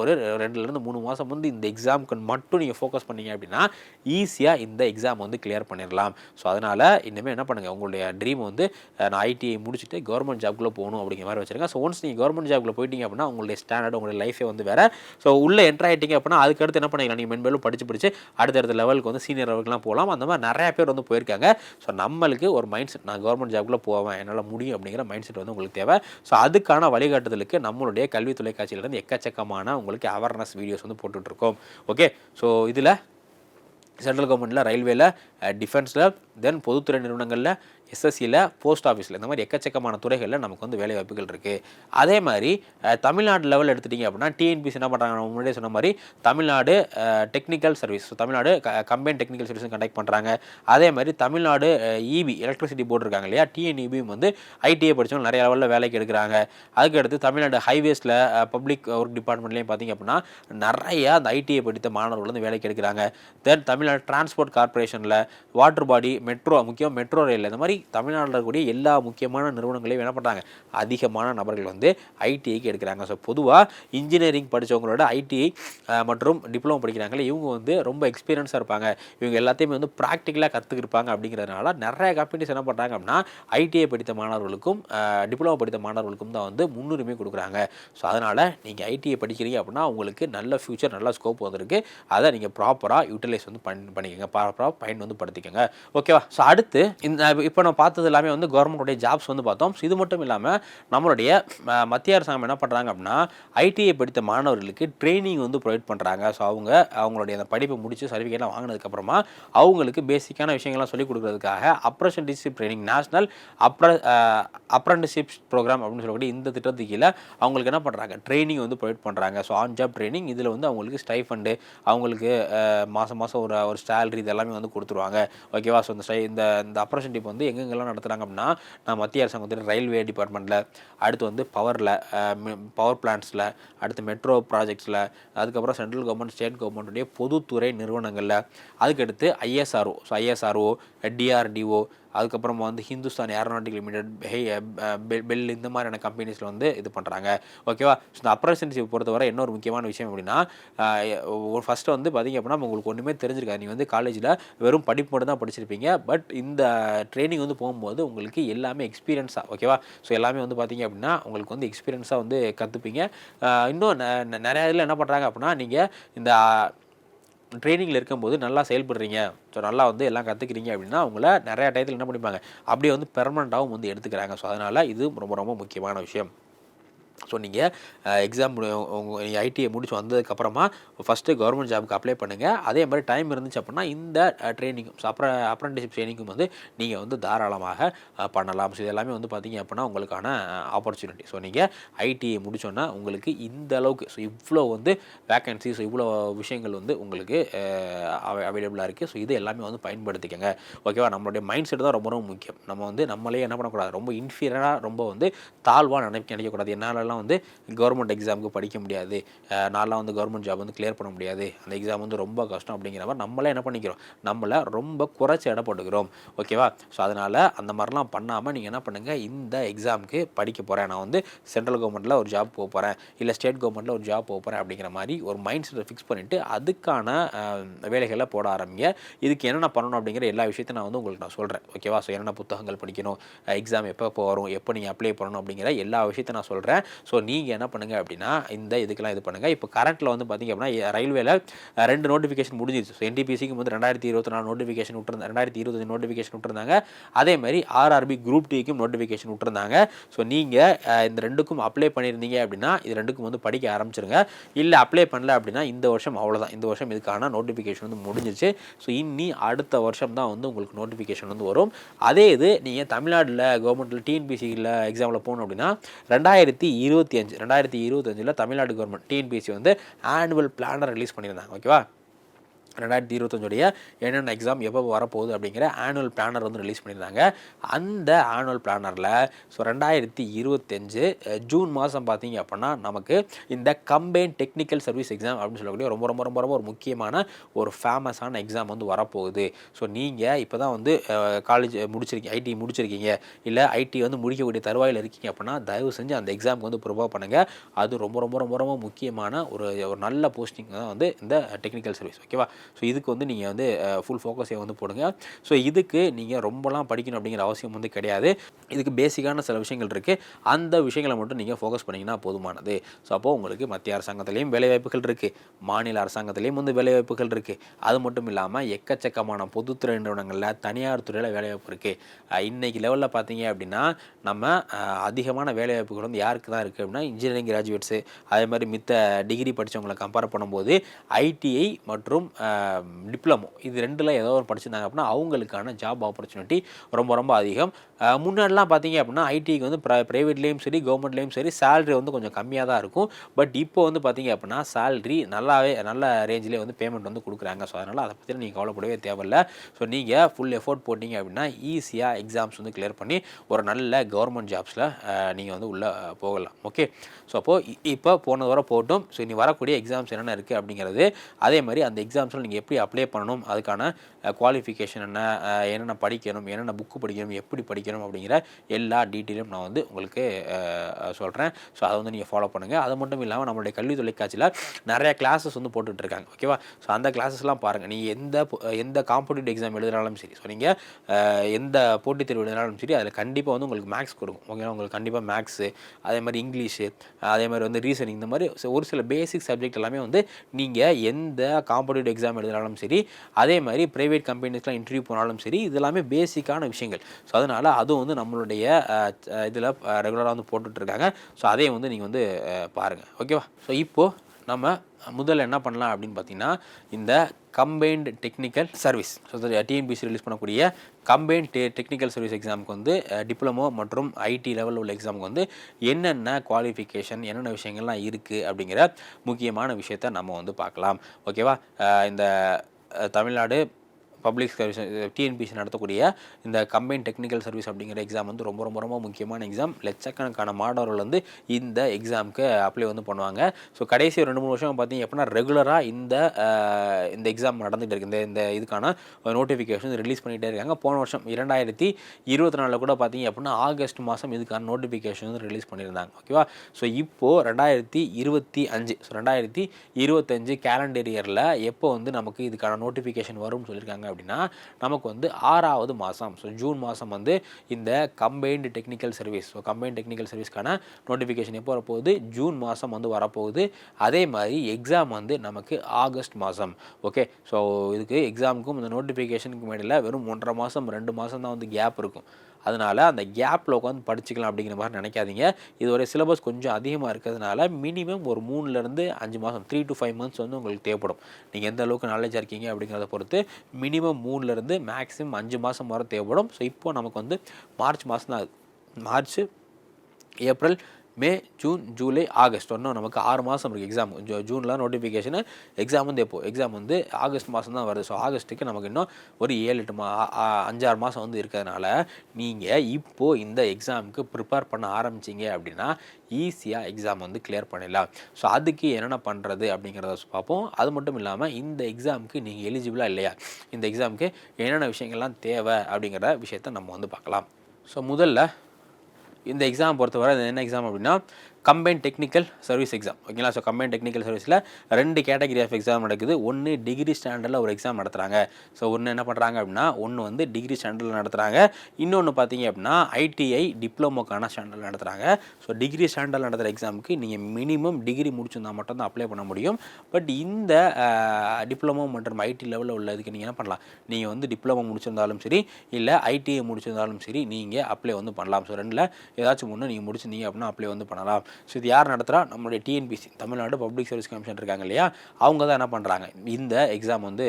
ஒரு ரெண்டுலேருந்து மூணு மாதம் வந்து இந்த எக்ஸாமுக்கு மட்டும் நீங்கள் ஃபோக்கஸ் பண்ணீங்க அப்படின்னா ஈஸியாக இந்த எக்ஸாம் வந்து கிளியர் பண்ணிடலாம். ஸோ அதனால் இனிமேல் என்ன பண்ணுங்கள் உங்களுடைய ட்ரீம் வந்து நான் ஐடிஐ முடிச்சுட்டு கவர்மெண்ட் ஜாப்குள்ளே போகணும் அப்படிங்கிற மாதிரி வச்சுருக்கேன் ஸோ ஒன்ஸ் நீங்கள் கவர்மெண்ட் ஜாப்குள்ளே போயிட்டீங்க அப்படின்னா உங்களுடைய ஸ்டாண்டர்ட் உங்களுடைய லைஃபே வந்து வேறு. ஸோ உள்ளே என்ட்ரு ஆகிட்டீங்க அப்படின்னா அதுக்கடுத்து என்ன பண்ணிக்கலாம் நீங்கள் மென்மேலும் படித்து படித்து அடுத்தடுத்த லெவலுக்கு வந்து சீனியர் லெவலுக்குலாம் போகலாம். அந்த மாதிரி நிறையா பேர் வந்து போயிருக்காங்க. ஸோ நம்மளுக்கு உங்களுக்கு ஒரு மைண்ட் செட் நான் கவர்மெண்ட் ஜாப்குள்ளே போவேன் என்னால் முடியும் அப்படிங்கிற மைண்ட் செட் வந்து உங்களுக்கு தேவை. ஸோ அதுக்கான வழிகாட்டுதலுக்கு நம்மளுடைய கல்வி தொலைக்காட்சியிலேருந்து எக்கச்சக்கமான உங்களுக்கு அவேர்னஸ் வீடியோஸ் வந்து போட்டுட்ருக்கோம். ஓகே ஸோ இதில் சென்ட்ரல் கவர்மெண்ட்டில் ரயில்வேல டிஃபென்ஸில் தென் பொதுத்துறை நிறுவனங்களில் எஸ்எஸ்சியில் போஸ்ட் ஆஃபீஸில் இந்த மாதிரி எக்கச்சக்கமான துறைகளில் நமக்கு வந்து வேலை வாய்ப்புகள் இருக்குது அதே மாதிரி தமிழ்நாடு லெவல் எடுத்துட்டிங்க அப்படின்னா டிஎன்பிசி என்ன பண்ணுறாங்க முன்னாடியே சொன்ன மாதிரி Tamil Nadu technical service Tamil Nadu combine technical சர்வீஸும் கண்டக்ட் பண்ணுறாங்க அதே மாதிரி தமிழ்நாடு இபி எலக்ட்ரிசிட்டி போர்டு இருக்காங்க இல்லையா? டிஎன்இபியும் வந்து ஐடிஐ படித்தவங்க நிறைய லெவலில் வேலைக்கு எடுக்கிறாங்க. அதுக்கு அடுத்து தமிழ்நாடு ஹைவேஸில் பப்ளிக் ஒர்க் டிபார்ட்மெண்ட்லேயும் பார்த்தீங்க அப்படின்னா நிறைய அந்த ஐடிஐ படித்த மாணவர்கள் வந்து வேலைக்கு எடுக்கிறாங்க. தென் தமிழ்நாடு டிரான்ஸ்போர்ட் கார்ப்பரேஷனில் வாட்டர் பாடி மெட்ரோ முக்கியம் மெட்ரோ ரயில் இந்த மாதிரி தமிழ்நாட்டில் இருக்கக்கூடிய எல்லா முக்கியமான நிறுவனங்களையும் என்ன பண்ணுறாங்க அதிகமான நபர்கள் வந்து ஐடிஐக்கு எடுக்கிறாங்க. ஸோ பொதுவாக இன்ஜினியரிங் படித்தவங்களோட ஐடிஐ மற்றும் டிப்ளமோ படிக்கிறாங்களே இவங்க வந்து ரொம்ப எக்ஸ்பீரியன்ஸாக இருப்பாங்க. இவங்க எல்லாத்தையுமே வந்து ப்ராக்டிக்கலாக கற்றுக்கிருப்பாங்க அப்படிங்கிறதுனால நிறைய கம்பெனிஸ் என்ன பண்ணுறாங்க அப்படின்னா ஐடிஐ படித்த மாணவர்களுக்கும் டிப்ளமோ படித்த மாணவர்களுக்கும் தான் வந்து முன்னுரிமை கொடுக்குறாங்க. ஸோ அதனால் நீங்கள் ஐடிஐ படிக்கிறீங்க அப்படின்னா உங்களுக்கு நல்ல ஃப்யூச்சர் நல்ல ஸ்கோப் வந்திருக்கு. அதை நீங்கள் ப்ராப்பராக யூட்டிலைஸ் வந்து பண் பண்ணிக்கோங்க. ப்ராப்பராக பயன் வந்து படுத்திக்கோங்க ஓகேவா ஸோ அடுத்து இந்த இப்போ நம்ம பார்த்தது எல்லாமே வந்து கவர்மெண்ட்டுடைய ஜாப்ஸ் வந்து பார்த்தோம். இது மட்டும் இல்லாமல் நம்மளுடைய மத்திய அரசாங்கம் என்ன பண்ணுறாங்க அப்படின்னா ஐடிஐ படித்த மாணவர்களுக்கு ட்ரைனிங் வந்து ப்ரொவைட் பண்ணுறாங்க ஸோ அவங்க அவங்களுடைய அந்த படிப்பை முடித்து சர்டிஃபிகேட்லாம் வாங்கினதுக்கப்புறமா அவங்களுக்கு பேசிக்கான விஷயங்கள்லாம் சொல்லிக் கொடுக்குறதுக்காக அப்ரண்டிஷிப் ட்ரைனிங் நேஷனல் அப்ர அப்ரண்டிஷிப் ப்ரோக்ராம் அப்படின்னு சொல்லக்கூடிய இந்த திட்டத்துக்கு கீழே அவங்களுக்கு என்ன பண்ணுறாங்க ட்ரைனிங் வந்து ப்ரொவைட் பண்ணுறாங்க ஸோ ஆன் ஜாப் ட்ரைனிங் இதில் வந்து அவங்களுக்கு ஸ்டைஃபண்டு அவங்களுக்கு மாதம் மாதம் ஒரு ஒரு சேலரி இது எல்லாமே வந்து கொடுத்துருவாங்க. ஓகேவா ஸோ இந்த ஸ்டை இந்த இந்த அப்ரண்டிஸ்ஷிப் வந்து எங்கெங்கெல்லாம் நடத்துகிறாங்க அப்படின்னா நான் மத்திய அரசாங்கத்தில் ரயில்வே டிபார்ட்மெண்ட்டில் அடுத்து வந்து பவரில் பவர் பிளான்ட்ஸில் அடுத்து மெட்ரோ ப்ராஜெக்ட்ஸில் அதுக்கப்புறம் சென்ட்ரல் கவர்மெண்ட் ஸ்டேட் கவர்மெண்ட்டுடைய பொதுத்துறை நிறுவனங்களில் அதுக்கடுத்து ஐஎஸ்ஆர்ஓ ஸோ ஐஎஸ்ஆர்ஓ டிஆர்டிஓ அதுக்கப்புறமா வந்து Hindustan aeronautic limited hey BHEL இந்த மாதிரியான கம்பெனிஸில் வந்து இது பண்ணுறாங்க ஓகேவா ஸோ இந்த அப்ரன்ஷிப் பொறுத்தவரை ஒரு முக்கியமான விஷயம் அப்படின்னா ஃபஸ்ட்டு வந்து பார்த்தீங்க அப்படின்னா உங்களுக்கு ஒன்றுமே தெரிஞ்சிருக்காது. நீங்கள் வந்து காலேஜில் வெறும் படிப்பு மட்டும் தான் படிச்சிருப்பீங்க. பட் இந்த ட்ரைனிங் வந்து போகும்போது உங்களுக்கு எல்லாமே எக்ஸ்பீரியன்ஸாக ஓகேவா ஸோ எல்லாமே வந்து பார்த்திங்க அப்படின்னா உங்களுக்கு வந்து எக்ஸ்பீரியன்ஸாக வந்து கற்றுப்பீங்க இன்னும் நிறையா இதில் என்ன பண்ணுறாங்க அப்படின்னா நீங்கள் இந்த ட்ரைனிங்கில் இருக்கும்போது நல்லா செயல்படுறீங்க. ஸோ நல்லா வந்து எல்லாம் கற்றுக்கிறீங்க அப்படின்னா அவங்கள நிறையா டயத்தில் என்ன பண்ணிப்பாங்க? அப்படியே வந்து பெர்மனண்ட்டாகவும் வந்து எடுத்துக்கிறாங்க. ஸோ அதனால் இது ரொம்ப ரொம்ப முக்கியமான விஷயம். ஸோ நீங்கள் எக்ஸாம் உங்கள் நீங்கள் ஐடிஐ முடிச்சு வந்ததுக்கப்புறமா ஃபஸ்ட்டு கவர்மெண்ட் ஜாபுக்கு அப்ளை பண்ணுங்கள் அதே மாதிரி டைம் இருந்துச்சு அப்படின்னா இந்த ட்ரைனிங்கும் அப்புறம் அப்ரண்டிஸ்ஷிப் ட்ரைனிங்கும் வந்து நீங்கள் வந்து தாராளமாக பண்ணலாம். ஸோ இது எல்லாமே வந்து பார்த்தீங்க அப்படின்னா உங்களுக்கான ஆப்பர்ச்சுனிட்டி ஸோ நீங்கள் ஐடிஐ முடித்தோன்னா உங்களுக்கு இந்த அளவுக்கு ஸோ இவ்வளோ வந்து வேக்கன்சி ஸோ இவ்வளோ விஷயங்கள் வந்து உங்களுக்கு அவைலபிளாக இருக்குது ஸோ இது எல்லாமே வந்து பயன்படுத்திக்கங்க. ஓகேவா நம்மளுடைய மைண்ட் செட் தான் ரொம்ப ரொம்ப முக்கியம். நம்ம வந்து நம்மளே என்ன பண்ணக்கூடாது? ரொம்ப இன்ஃபீரியராக ரொம்ப வந்து தாழ்வாக நினைக்க நினைக்கக்கூடாது. என்னாலலாம் வந்து கவர்மெண்ட் எக்ஸாமுக்கு படிக்க முடியாது. நான்லாம் வந்து கவர்மெண்ட் ஜாப் வந்து கிளியர் பண்ண முடியாது. அந்த எக்ஸாம் வந்து ரொம்ப கஷ்டம் அப்படிங்கிற மாதிரி நம்மளே என்ன பண்ணிக்கிறோம்? நம்மளை ரொம்ப குறைச்சி இட போட்டுக்கிறோம். ஓகேவா ஸோ அதனால் அந்த மாதிரிலாம் பண்ணாமல் நீங்கள் என்ன பண்ணுங்கள் இந்த எக்ஸாமுக்கு படிக்க போகிறேன் நான் வந்து சென்ட்ரல் கவர்மெண்ட்டில் ஒரு ஜாப் போக போகிறேன் இல்லை ஸ்டேட் கவர்மெண்ட்டில் ஒரு ஜாப் போக போகிறேன் அப்படிங்கிற மாதிரி ஒரு மைண்ட் செட்டை ஃபிக்ஸ் பண்ணிவிட்டு அதுக்கான வேலைகளை போட ஆரம்பிங்க. இதுக்கு என்னென்ன பண்ணணும் அப்படிங்கிற எல்லா விஷயத்தையும் நான் வந்து உங்களுக்கு நான் சொல்கிறேன் ஓகேவா ஸோ என்னென்ன புத்தகங்கள் படிக்கணும்? எக்ஸாம் எப்போ எப்போ வரும்? எப்போ நீங்கள் அப்ளை பண்ணணும் அப்படிங்கிற எல்லா விஷயத்தையும் நான் சொல்கிறேன் ஸோ நீங்கள் என்ன பண்ணுங்கள் அப்படின்னா இந்த இதுக்கெல்லாம் இது பண்ணுங்கள் இப்போ கரண்ட்டில் வந்து பார்த்தீங்க அப்படின்னா ரயில்வேல ரெண்டு நோட்டிஃபிகேஷன் முடிஞ்சிருச்சு. ஸோ என்டிபிசிக்கு வந்து ரெண்டாயிரத்தி இருபத்தி நாலு நோட்டிஃபிகேஷன் விட்டுருந்தாங்க ரெண்டாயிரத்தி இருபத்தஞ்சு நோட்டிஃபிகேஷன் விட்டுருந்தாங்க. அதே மாதிரி ஆர்ஆர்பி குரூப் டிக்கும் நோட்டிஃபிகேஷன் விட்டுருந்தாங்க. ஸோ நீங்கள் இந்த ரெண்டுக்கும் அப்ளை பண்ணியிருந்தீங்க அப்படின்னா இது ரெண்டுக்கும் வந்து படிக்க ஆரம்பிச்சிருங்க. இல்லை அப்ளை பண்ணல அப்படின்னா இந்த வருஷம் அவ்வளோதான் இந்த வருஷம் இதுக்கான நோட்டிஃபிகேஷன் வந்து முடிஞ்சிருச்சு. ஸோ இன்னி அடுத்த வருஷம் தான் வந்து உங்களுக்கு நோட்டிஃபிகேஷன் வந்து வரும். அதே இது நீங்கள் தமிழ்நாட்டில் கவர்மெண்ட்டில் டிஎன்பிசியில் எக்ஸாமில் போகணும் அப்படின்னா ரெண்டாயிரத்தி இருபத்தி அஞ்சு ரெண்டாயிரத்தி இருபத்தஞ்சில் தமிழ்நாடு கவர்மெண்ட் டிஎன்பிசி வந்து ஆனுவல் பிளானர் ரிலீஸ் பண்ணியிருந்தாங்க ஓகேவா ரெண்டாயிரத்தி இருபத்தஞ்சுடைய என்னென்ன எக்ஸாம் எப்போ வரப்போகுது அப்படிங்கிற ஆனுவல் பிளானர் வந்து ரிலீஸ் பண்ணியிருந்தாங்க. அந்த ஆனுவல் பிளானரில் ஸோ ரெண்டாயிரத்தி இருபத்தஞ்சு ஜூன் மாதம் பார்த்தீங்க அப்படின்னா நமக்கு இந்த கம்பைன் டெக்னிக்கல் சர்வீஸ் எக்ஸாம் அப்படின்னு சொல்லக்கூடிய ரொம்ப ரொம்ப ரொம்ப ரொம்ப ஒரு முக்கியமான ஒரு ஃபேமஸான எக்ஸாம் வந்து வரப்போகுது. ஸோ நீங்கள் இப்போ தான் வந்து காலேஜ் முடிச்சிருக்கீங்க ஐடி முடிச்சிருக்கீங்க இல்லை ஐடி வந்து முடிக்கக்கூடிய தருவாயில் இருக்கீங்க அப்படின்னா தயவு செஞ்சு அந்த எக்ஸாமுக்கு வந்து ப்ரிப்பேர் பண்ணுங்கள் அது ரொம்ப ரொம்ப ரொம்ப ரொம்ப முக்கியமான ஒரு ஒரு நல்ல போஸ்டிங் தான் வந்து இந்த டெக்னிக்கல் சர்வீஸ் ஓகேவா ஸோ இதுக்கு வந்து நீங்கள் வந்து ஃபுல் ஃபோக்கஸை வந்து போடுங்க. ஸோ இதுக்கு நீங்கள் ரொம்பலாம் படிக்கணும் அப்படிங்கிற அவசியம் வந்து கிடையாது. இதுக்கு பேசிக்கான சில விஷயங்கள் இருக்குது அந்த விஷயங்களை மட்டும் நீங்கள் ஃபோக்கஸ் பண்ணிங்கன்னா போதுமானது. ஸோ அப்போது உங்களுக்கு மத்திய அரசாங்கத்திலையும் வேலைவாய்ப்புகள் இருக்குது மாநில அரசாங்கத்திலையும் வந்து வேலைவாய்ப்புகள் இருக்குது அது மட்டும் இல்லாமல் எக்கச்சக்கமான பொதுத்துறை நிறுவனங்களில் தனியார் துறையில் வேலைவாய்ப்பு இருக்குது இன்றைக்கி லெவலில் பார்த்தீங்க அப்படின்னா நம்ம அதிகமான வேலைவாய்ப்புகள் வந்து யாருக்கு தான் இருக்குது அப்படின்னா இன்ஜினியரிங் கிராஜுவேட்ஸு அதே மாதிரி மித்த டிகிரி படித்தவங்களை கம்பேர் பண்ணும்போது ஐடிஐ மற்றும் டிப்ளமோ இது ரெண்டில் ஏதோ ஒரு படிச்சிருந்தாங்க அப்படின்னா அவங்களுக்கான ஜாப் ஆப்பர்ச்சுனிட்டி ரொம்ப ரொம்ப அதிகம். முன்னாடிலாம் பார்த்தீங்க அப்படின்னா ஐடிக்கு வந்து ப்ரை ப்ரைவேட்லேயும் சரி கவர்மெண்ட்லேயும் சரி சேலரி வந்து கொஞ்சம் கம்மியாக தான் இருக்கும். பட் இப்போ வந்து பார்த்தீங்க அப்படின்னா சேலரி நல்லாவே நல்ல ரேஞ்சிலே வந்து பேமெண்ட் வந்து கொடுக்குறாங்க. ஸோ அதனால் அதை பற்றி நீங்கள் கவலைப்படவே தேவையில்ல. ஸோ நீங்கள் ஃபுல் எஃபோர்ட் போட்டிங்க அப்படின்னா ஈஸியாக எக்ஸாம்ஸ் வந்து கிளியர் பண்ணி ஒரு நல்ல கவர்மெண்ட் ஜாப்ஸில் நீங்கள் வந்து உள்ளே போகலாம். ஓகே ஸோ அப்போது இப்போ போனது வர போட்டும். ஸோ இனி வரக்கூடிய எக்ஸாம்ஸ் என்னென்ன இருக்குது அப்படிங்கிறது அதே மாதிரி அந்த எக்ஸாம்ஸில் நீங்கள் எப்படி அப்ளை பண்ணணும் அதுக்கான குவாலிஃபிகேஷன் என்ன என்னென்ன படிக்கணும் என்னென்ன புக்கு படிக்கணும் எப்படி படிக்கணும் அப்படிங்கிற எல்லா டீட்டெயிலும் நான் வந்து உங்களுக்கு சொல்கிறேன் ஸோ அதை வந்து நீங்கள் ஃபாலோ பண்ணுங்கள் அது மட்டும் இல்லாமல் நம்மளுடைய கல்வி தொலைக்காட்சியில் நிறைய கிளாஸஸ் வந்து போட்டுட்ருக்காங்க ஓகேவா ஸோ அந்த கிளாஸஸ்லாம் பாருங்கள் நீங்கள் எந்த எந்த காம்படிட்டிவ் எக்ஸாம் எழுதினாலும் சரி ஸோ நீங்கள் எந்த போட்டித் தேர்வு எழுதினாலும் சரி அதில் கண்டிப்பாக வந்து உங்களுக்கு மேக்ஸ் கொடுக்கும். ஓகேவா உங்களுக்கு கண்டிப்பாக மேக்ஸு அதே மாதிரி இங்கிலீஷு அதே மாதிரி வந்து ரீசனிங் இந்த மாதிரி ஒரு சில பேசிக் சப்ஜெக்ட் எல்லாமே வந்து நீங்கள் எந்த காம்படிட்டிவ் எக்ஸாம் எழுதினாலும் சரி அதே மாதிரி ப்ரைவேட் கம்பெனிஸ்லாம் இன்டர்வியூ போனாலும் சரி இது எல்லாமே பேசிக்கான விஷயங்கள். ஸோ அதனால் அதுவும் வந்து நம்மளுடைய இதில் ரெகுலராக வந்து போட்டுட்ருக்காங்க. ஸோ அதையும் வந்து நீங்கள் வந்து பாருங்கள் ஓகேவா ஸோ இப்போது நம்ம முதல்ல என்ன பண்ணலாம் அப்படின்னு பார்த்தீங்கன்னா இந்த combined technical service so TNPC release பண்ணக்கூடிய கம்பைன்ட் டெ டெக்னிக்கல் சர்வீஸ் எக்ஸாமுக்கு வந்து டிப்ளமோ மற்றும் ஐடி லெவலில் உள்ள எக்ஸாமுக்கு வந்து என்னென்ன குவாலிஃபிகேஷன் என்னென்ன விஷயங்கள்லாம் இருக்குது அப்படிங்கிற முக்கியமான விஷயத்த நம்ம வந்து பார்க்கலாம் ஓகேவா இந்த தமிழ்நாடு பப்ளிக் சர்வீஸ் டிஎன்பிசி நடத்தக்கூடிய இந்த கம்பைன் டெக்னிக்கல் சர்வீஸ் அப்படிங்கிற எக்ஸாம் வந்து ரொம்ப ரொம்ப ரொம்ப முக்கியமான எக்ஸாம் லட்சக்கணக்கான மாணவர்கள் வந்து இந்த எக்ஸாமுக்கு அப்ளை வந்து பண்ணுவாங்க. ஸோ கடைசி ரெண்டு மூணு வருஷம் பார்த்தீங்க அப்படின்னா ரெகுலராக இந்த இந்த எக்ஸாம் நடந்துகிட்டு இருக்கு. இந்த இந்த இதுக்கான நோட்டிஃபிகேஷன் ரிலீஸ் பண்ணிகிட்டே இருக்காங்க. போன வருஷம் இரண்டாயிரத்தி இருபத்தி நாலில் கூட பார்த்தீங்க அப்படின்னா ஆகஸ்ட் மாதம் இதுக்கான நோட்டிஃபிகேஷன் வந்து ரிலீஸ் பண்ணியிருந்தாங்க ஓகேவா ஸோ இப்போது ரெண்டாயிரத்தி இருபத்தி அஞ்சு ஸோ ரெண்டாயிரத்தி இருபத்தஞ்சு கேலண்டர் இயரில் எப்போ வந்து நமக்கு இதுக்கான நோட்டிஃபிகேஷன் வரும்னு சொல்லியிருக்காங்க அப்படின்னா நமக்கு வந்து ஆறாவது மாதம் ஸோ ஜூன் மாதம் வந்து இந்த combined technical service so combined technical சர்வீஸ்க்கான notification எப்போ வரப்போகுது? ஜூன் மாதம் வந்து வரப்போகுது. அதே மாதிரி எக்ஸாம் வந்து நமக்கு ஆகஸ்ட் மாதம் ஓகே ஸோ இதுக்கு எக்ஸாமுக்கும் இந்த நோட்டிஃபிகேஷனுக்கு இடையில வெறும் ஒன்றரை மாதம் ரெண்டு மாதம் தான் வந்து கேப் இருக்கும். அதனால் அந்த கேப்பில் உட்காந்து படிச்சுக்கலாம் அப்படிங்கிற மாதிரி நினைக்காதீங்க. இது ஒரு சிலபஸ் கொஞ்சம் அதிகமாக இருக்கிறதுனால மினிமம் ஒரு மூணுலேருந்து அஞ்சு மாதம் த்ரீ டு ஃபைவ் மந்த்ஸ் வந்து உங்களுக்கு தேவைப்படும். நீங்கள் எந்த அளவுக்கு நாலேஜாக இருக்கீங்க அப்படிங்கிறத பொறுத்து மினிமம் மூணுலேருந்து மேக்ஸிமம் அஞ்சு மாதம் வர தேவைப்படும். ஸோ இப்போது நமக்கு வந்து மார்ச் மாதம் தான் March April May June July August. ஒன்றும் நமக்கு ஆறு மாதம் இருக்குது எக்ஸாம் ஜூ ஜூனில் நோட்டிஃபிகேஷனு எக்ஸாம் வந்து எப்போது எக்ஸாம் வந்து ஆகஸ்ட் மாதம் தான் வருது. ஸோ ஆகஸ்ட்டுக்கு நமக்கு இன்னும் ஒரு ஏழு எட்டு மா அஞ்சாறு மாதம் வந்து இருக்கிறதுனால நீங்கள் இப்போது இந்த எக்ஸாமுக்கு ப்ரிப்பேர் பண்ண ஆரம்பிச்சிங்க அப்படின்னா ஈஸியாக எக்ஸாம் வந்து கிளியர் பண்ணிடலாம். ஸோ அதுக்கு என்னென்ன பண்ணுறது அப்படிங்கிறத பார்ப்போம். அது மட்டும் இல்லாமல் இந்த எக்ஸாமுக்கு நீங்கள் எலிஜிபிளாக இல்லையா? இந்த எக்ஸாமுக்கு என்னென்ன விஷயங்கள்லாம் தேவை அப்படிங்கிற விஷயத்த நம்ம வந்து பார்க்கலாம். ஸோ முதல்ல இந்த எக்ஸாம் பொறுத்தவரை என்ன எக்ஸாம் அப்படின்னா கம்பைன் டெக்னிக்கல் சர்வீஸ் எக்ஸாம் ஓகேங்களா ஸோ கம்பைன் டெக்னிக்கல் சர்வீஸில் ரெண்டு கேட்டகரி ஆஃப் எக்ஸாம் நடக்குது. ஒன்று டிகிரி ஸ்டாண்டர்டில் ஒரு எக்ஸாம் நடத்துகிறாங்க ஸோ ஒன்று என்ன பண்ணுறாங்க அப்படின்னா ஒன்று வந்து டிகிரி ஸ்டாண்டர்டில் நடத்துகிறாங்க இன்னொன்று பார்த்தீங்க அப்படின்னா ஐடிஐ டிப்ளமோக்கான ஸ்டாண்டர்டில் நடத்துகிறாங்க ஸோ டிகிரி ஸ்டாண்டர்டில் நடத்துகிற எக்ஸாமுக்கு நீங்கள் மினிமம் டிகிரி முடிச்சிருந்தால் மட்டும் தான் அப்ளை பண்ண முடியும். பட் இந்த டிப்ளமோ மற்றும் ஐடி லெவலில் உள்ள இதுக்கு நீங்கள் என்ன பண்ணலாம்? நீங்கள் வந்து டிப்ளமோ முடிச்சிருந்தாலும் சரி இல்லை ஐடிஐ முடிச்சிருந்தாலும் சரி நீங்கள் அப்ளை வந்து பண்ணலாம். ஸோ ரெண்டில் ஏதாச்சும் ஒன்று நீங்கள் முடிச்சிருந்தீங்க அப்படின்னா அப்ளை வந்து பண்ணலாம். ஸோ இது யார் நடத்துகிறா நம்மளுடைய TNPC Tamil Nadu public service commission இருக்காங்க இல்லையா? அவங்க தான் என்ன பண்ணுறாங்க இந்த எக்ஸாம் வந்து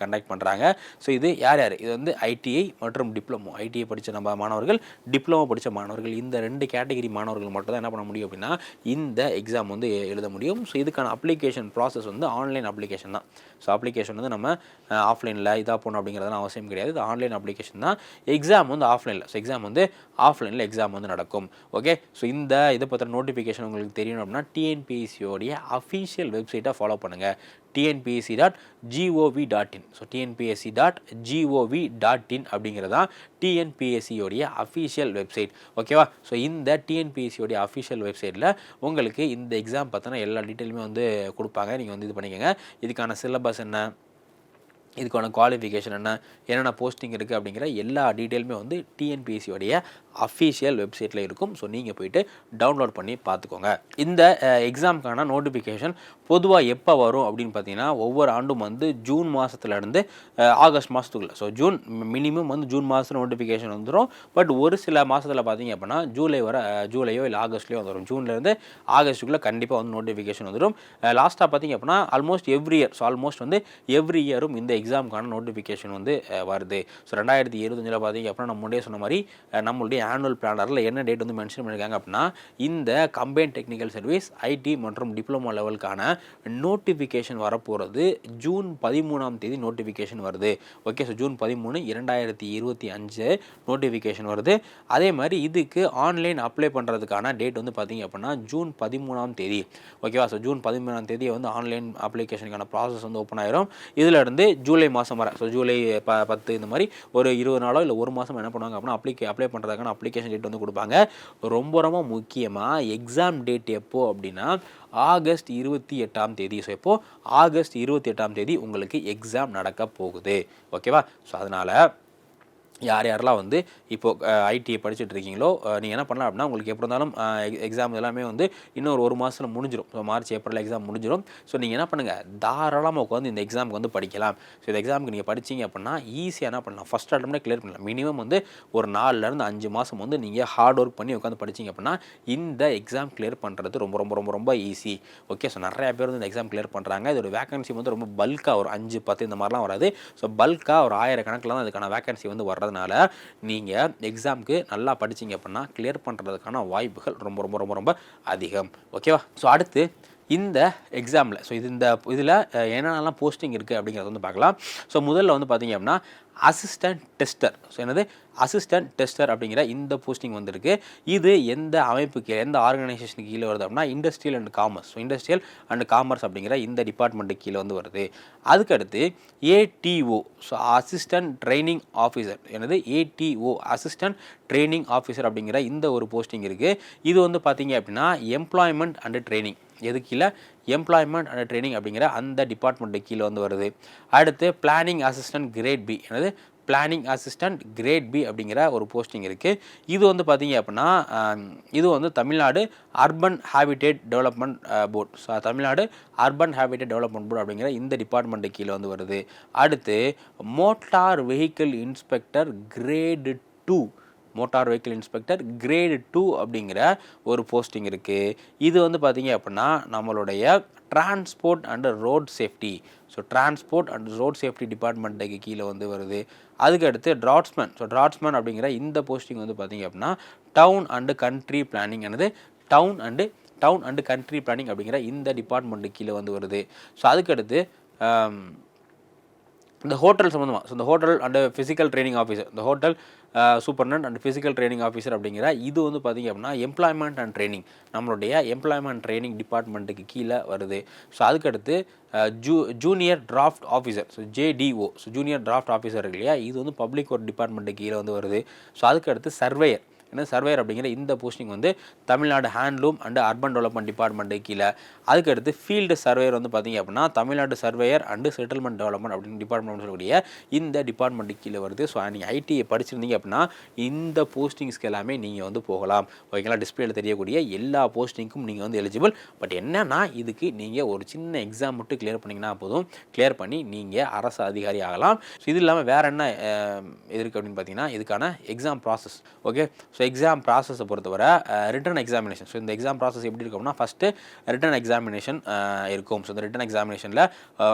கண்டக்ட் பண்ணுறாங்க ஸோ இது யார் யார்? இது வந்து ஐடிஐ மற்றும் டிப்ளமோ ஐடிஐ படித்த நம்ம மாணவர்கள் டிப்ளமோ படித்த மாணவர்கள். இந்த ரெண்டு கேட்டகரி மாணவர்கள் மட்டும் தான் என்ன பண்ண முடியும் அப்படின்னா இந்த எக்ஸாம் வந்து எழுத முடியும். ஸோ இதுக்கான அப்ளிகேஷன் ப்ராசஸ் வந்து ஆன்லைன் அப்ளிகேஷன் தான். ஸோ அப்ளிகேஷன் வந்து நம்ம ஆஃப்லைனில் இதாக போகணும் அப்படிங்கிறதுலாம் அவசியம் கிடையாது. இது ஆன்லைன் அப்ளிகேஷன் தான். எக்ஸாம் வந்து ஆஃப்லைனில் ஸோ எக்ஸாம் வந்து ஆஃப்லைனில் எக்ஸாம் வந்து நடக்கும். ஓகே ஸோ இந்த இதை பற்றின நோட்டிஃபிகேஷன் உங்களுக்கு தெரியணும் அப்படின்னா டிஎன்பிஎஸ்சியோடைய அஃபீஷியல் வெப்சைட்டை ஃபாலோ பண்ணுங்கள் TNPSC dot GOV dot in so TNPSC dot GOV dot in அப்படிங்கிறது தான் டிஎன்பிஎஸ்சியோடைய அஃபிஷியல் வெப்சைட் ஓகேவா ஸோ இந்த டிஎன்பிஎஸ்சியோடைய அஃபீஷியல் வெப்சைட்டில் உங்களுக்கு இந்த எக்ஸாம் பார்த்தோன்னா எல்லா டீட்டெயிலுமே வந்து கொடுப்பாங்க. நீங்கள் வந்து இது பண்ணிக்கோங்க. இதுக்கான சிலபஸ் என்ன? இதுக்கான குவாலிஃபிகேஷன் என்ன? என்னென்ன போஸ்டிங் இருக்குது அப்படிங்கிற எல்லா டீட்டெயிலுமே வந்து டிஎன்பிஎஸ்சியோடைய அஃபீஷியல் வெப்சைட்டில் இருக்கும். ஸோ நீங்கள் போயிட்டு டவுன்லோட் பண்ணி பார்த்துக்கோங்க. இந்த எக்ஸாமுக்கான நோட்டிஃபிகேஷன் பொதுவாக எப்போ வரும் அப்படின்னு பார்த்தீங்கன்னா ஒவ்வொரு ஆண்டும் வந்து ஜூன் மாதத்துலேருந்து ஆகஸ்ட் மாதத்துக்குள்ளே ஸோ ஜூன் மினிமம் வந்து ஜூன் மாதத்துல நோட்டிஃபிகேஷன் வந்துடும் பட் ஒரு சில மாதத்தில் பார்த்தீங்க அப்படின்னா ஜூலை வர ஜூலையோ இல்லை ஆகஸ்ட்லேயோ வந்துடும் ஜூன்லேருந்து ஆகஸ்ட்டுக்குள்ளே கண்டிப்பாக வந்து நோட்டிஃபிகேஷன் வந்துடும் லாஸ்ட்டாக பார்த்தீங்க அப்படின்னா almost every year so almost வந்து எவ்ரி இயரும் இந்த எக்ஸாமுக்கான நோட்டிஃபிகேஷன் வந்து வருது. ஸோ ரெண்டாயிரத்தி இருபத்தஞ்சில் பார்த்தீங்க அப்படின்னா நம்ம முன்னாடியே சொன்ன மாதிரி நம்மளுடைய ஆனுவல் பிளானரில் என்ன டேட் வந்து மென்ஷன் பண்ணியிருக்காங்க அப்படின்னா இந்த கம்பைன் டெக்னிக்கல் சர்வீஸ் ஐடி மற்றும் டிப்ளமோ லெவலுக்கான நோட்டிஃபிகேஷன் வரப்போகிறது ஜூன் பதிமூணாம் தேதி நோட்டிஃபிகேஷன் வருது. ஓகே ஸோ ஜூன் பதிமூணு இரண்டாயிரத்தி இருபத்தி அஞ்சு நோட்டிஃபிகேஷன் வருது. அதே மாதிரி இதுக்கு ஆன்லைன் அப்ளை பண்ணுறதுக்கான டேட் வந்து பார்த்தீங்க அப்படின்னா ஜூன் பதிமூணாம் தேதி. ஓகேவா ஸோ ஜூன் பதிமூணாம் தேதி வந்து ஆன்லைன் அப்ளிகேஷனுக்கான ப்ராசஸ் வந்து ஓப்பன் ஆயிரும். இதுல இருந்து ஜூலை மாதம் வர ஸோ ஜூலை ப பத்து இந்த மாதிரி ஒரு இருபது நாளோ இல்லை ஒரு மாதம் என்ன பண்ணுவாங்க அப்படின்னா அப்ளிகே அப்ளை பண்ணுறதுக்கான அப்ளிகேஷன் டேட் வந்து கொடுப்பாங்க. ரொம்ப ரொம்ப முக்கியமாக எக்ஸாம் டேட் எப்போ அப்படின்னா ஆகஸ்ட் இருபத்தி எட்டாம் தேதி. ஸோ எப்போ? ஆகஸ்ட் இருபத்தி எட்டாம் தேதி உங்களுக்கு எக்ஸாம் நடக்க போகுது. ஓகேவா ஸோ அதனால் யார் யாரெல்லாம் வந்து இப்போது ஐடிஐ படிச்சுட்டு இருக்கீங்களோ நீங்கள் என்ன பண்ணலாம் அப்படின்னா உங்களுக்கு எப்படி இருந்தாலும் எக்ஸாம் எல்லாமே வந்து இன்னொரு ஒரு மாதத்தில் முடிஞ்சிடும் ஸோ மார்ச் ஏப்ரல் எக்ஸாம் முடிஞ்சிடும் ஸோ நீங்கள் என்ன பண்ணுங்கள் தாராளமாக உட்காந்து இந்த எக்ஸாமுக்கு வந்து படிக்கலாம். ஸோ இந்த எக்ஸாமுக்கு நீங்கள் படிச்சீங்க அப்படின்னா ஈஸியாக என்ன பண்ணலாம்? ஃபஸ்ட் அட்டம்ப்டே கிளியர் பண்ணலாம். மினிமம் வந்து ஒரு நாலுலேருந்து அஞ்சு மாதம் வந்து நீங்கள் ஹார்ட் ஒர்க் பண்ணி உட்காந்து படிச்சீங்க அப்படின்னா இந்த எக்ஸாம் கிளியர் பண்ணுறது ரொம்ப ரொம்ப ரொம்ப ரொம்ப ஈஸி ஓகே ஸோ நிறையா பேர் வந்து இந்த எக்ஸாம் கிளியர் பண்ணுறாங்க இதோட வேகன்சி வந்து ரொம்ப பல்காக ஒரு அஞ்சு பத்து இந்த மாதிரிலாம் வராது. ஸோ பல்காக ஒரு ஆயிரக்கணக்கில் தான் அதுக்கான வேகன்சி வந்து வர்றதுனால நீங்கள் எக்ஸாமுக்கு நல்லா படிச்சீங்க அப்படின்னா கிளியர் பண்ணுறதுக்கான வாய்ப்புகள் ரொம்ப ரொம்ப ரொம்ப ரொம்ப அதிகம். ஓகேவா ஸோ அடுத்து இந்த எக்ஸாமில் ஸோ இது இந்த இதில் என்னென்னலாம் போஸ்டிங் இருக்குது அப்படிங்கிறத வந்து பார்க்கலாம். ஸோ முதல்ல வந்து பார்த்திங்க அப்படின்னா அசிஸ்டன்ட் டெஸ்டர் ஸோ என்னது? அசிஸ்டன்ட் டெஸ்டர் அப்படிங்கிற இந்த போஸ்டிங் வந்திருக்கு. இது எந்த அமைப்பு கீழே எந்த ஆர்கனைசேஷனுக்கு கீழே வருது அப்படின்னா industrial and commerce so industrial and commerce அப்படிங்கிற இந்த டிபார்ட்மெண்ட்டுக்கு கீழே வந்து வருது. அதுக்கடுத்து ATO so assistant training officer எனது ஏடிஓ அசிஸ்டன்ட் ட்ரைனிங் ஆஃபீஸர் அப்படிங்கிற இந்த ஒரு போஸ்டிங் இருக்குது இது வந்து பார்த்தீங்க அப்படின்னா எம்ப்ளாய்மெண்ட் அண்ட் ட்ரைனிங் எது கீழே எம்ப்ளாய்மெண்ட் அண்ட் ட்ரைனிங் அப்படிங்கிற அந்த டிபார்ட்மெண்ட்டு கீழே வந்து வருது. அடுத்து பிளானிங் அசிஸ்டன்ட் கிரேட் பி என்னது? பிளானிங் அசிஸ்டன்ட் கிரேட் பி அப்படிங்கிற ஒரு போஸ்டிங் இருக்குது இது வந்து பார்த்தீங்க அப்படின்னா இது வந்து Tamil Nadu urban habitat development board so Tamil Nadu urban habitat development board அப்படிங்கிற இந்த டிபார்ட்மெண்ட்டு கீழே வந்து வருது. அடுத்து motor vehicle inspector grade two motor vehicle inspector grade two அப்படிங்கிற ஒரு போஸ்டிங் இருக்குது இது வந்து பார்த்தீங்க அப்படின்னா நம்மளுடைய transport and road safety so transport and road safety டிபார்ட்மெண்ட்டுக்கு கீழே வந்து வருது. அதுக்கடுத்து ட்ராட்ஸ்மேன் ஸோ ட்ராட்ஸ்மேன் அப்படிங்கிற இந்த போஸ்டிங் வந்து பார்த்தீங்க அப்படின்னா டவுன் அண்டு கண்ட்ரி பிளானிங் என்னது? Town and town and country planning அப்படிங்கிற இந்த டிபார்ட்மெண்ட்டு கீழே வந்து வருது. ஸோ அதுக்கடுத்து இந்த ஹோட்டல் சம்மந்தமாக ஸோ இந்த hotel and physical training officer இந்த hotel superintendent and physical training officer அப்படிங்கிற இது வந்து பார்த்திங்க அப்படின்னா எம்ப்ளாய்மெண்ட் அண்ட் ட்ரைனிங் நம்மளுடைய எம்ப்ளாய்மெண்ட் ட்ரைனிங் டிபார்ட்மெண்ட்டுக்கு கீழே வருது. ஸோ அதுக்கடுத்து zoo junior draft officer so JDO so junior draft officer இருக்கு இல்லையா? இது வந்து பப்ளிக் ஒர்க் டிபார்ட்மெண்ட்டுக்கு கீழே வந்து வருது. ஸோ அதுக்கடுத்து சர்வேயர் ஏன்னா சர்வேயர் அப்படிங்கிற இந்த போஸ்டிங் வந்து Tamil Nadu handloom and urban development department கீழே. அதுக்கடுத்து ஃபீல்டு சர்வேயர் வந்து பார்த்தீங்க அப்படின்னா Tamil Nadu surveyor and settlement development அப்படின்னு டிபார்ட்மெண்ட் சொல்லக்கூடிய இந்த டிபார்ட்மெண்ட்டுக்கு கீழே வருது. ஸோ நீங்கள் ஐடிஐ படிச்சிருந்தீங்க அப்படின்னா இந்த போஸ்டிங்ஸ்க்கு எல்லாமே நீங்கள் வந்து போகலாம். ஓகேங்களா டிஸ்பிளேல தெரியக்கூடிய எல்லா போஸ்டிங்க்கும் நீங்கள் வந்து எலிஜிபிள் பட் என்னன்னா இதுக்கு நீங்கள் ஒரு சின்ன எக்ஸாம் மட்டும் கிளியர் பண்ணிங்கன்னா போதும். கிளியர் பண்ணி நீங்கள் அரசு அதிகாரி ஆகலாம். ஸோ இது இல்லாமல் வேறு என்ன இது இருக்குது அப்படின்னு பார்த்தீங்கன்னா இதுக்கான exam process okay so exam ப்ராசஸை பொறுத்தவரை ரிட்டன் எக்ஸாமினேஷன் ஸோ இந்த எக்ஸாம் ப்ராசஸ் எப்படி இருக்கும்னா ஃபஸ்ட்டு ரிட்டன் எக்ஸாமினேஷன் இருக்கும். ஸோ இந்த ரிட்டன் எக்ஸாமினேஷனில்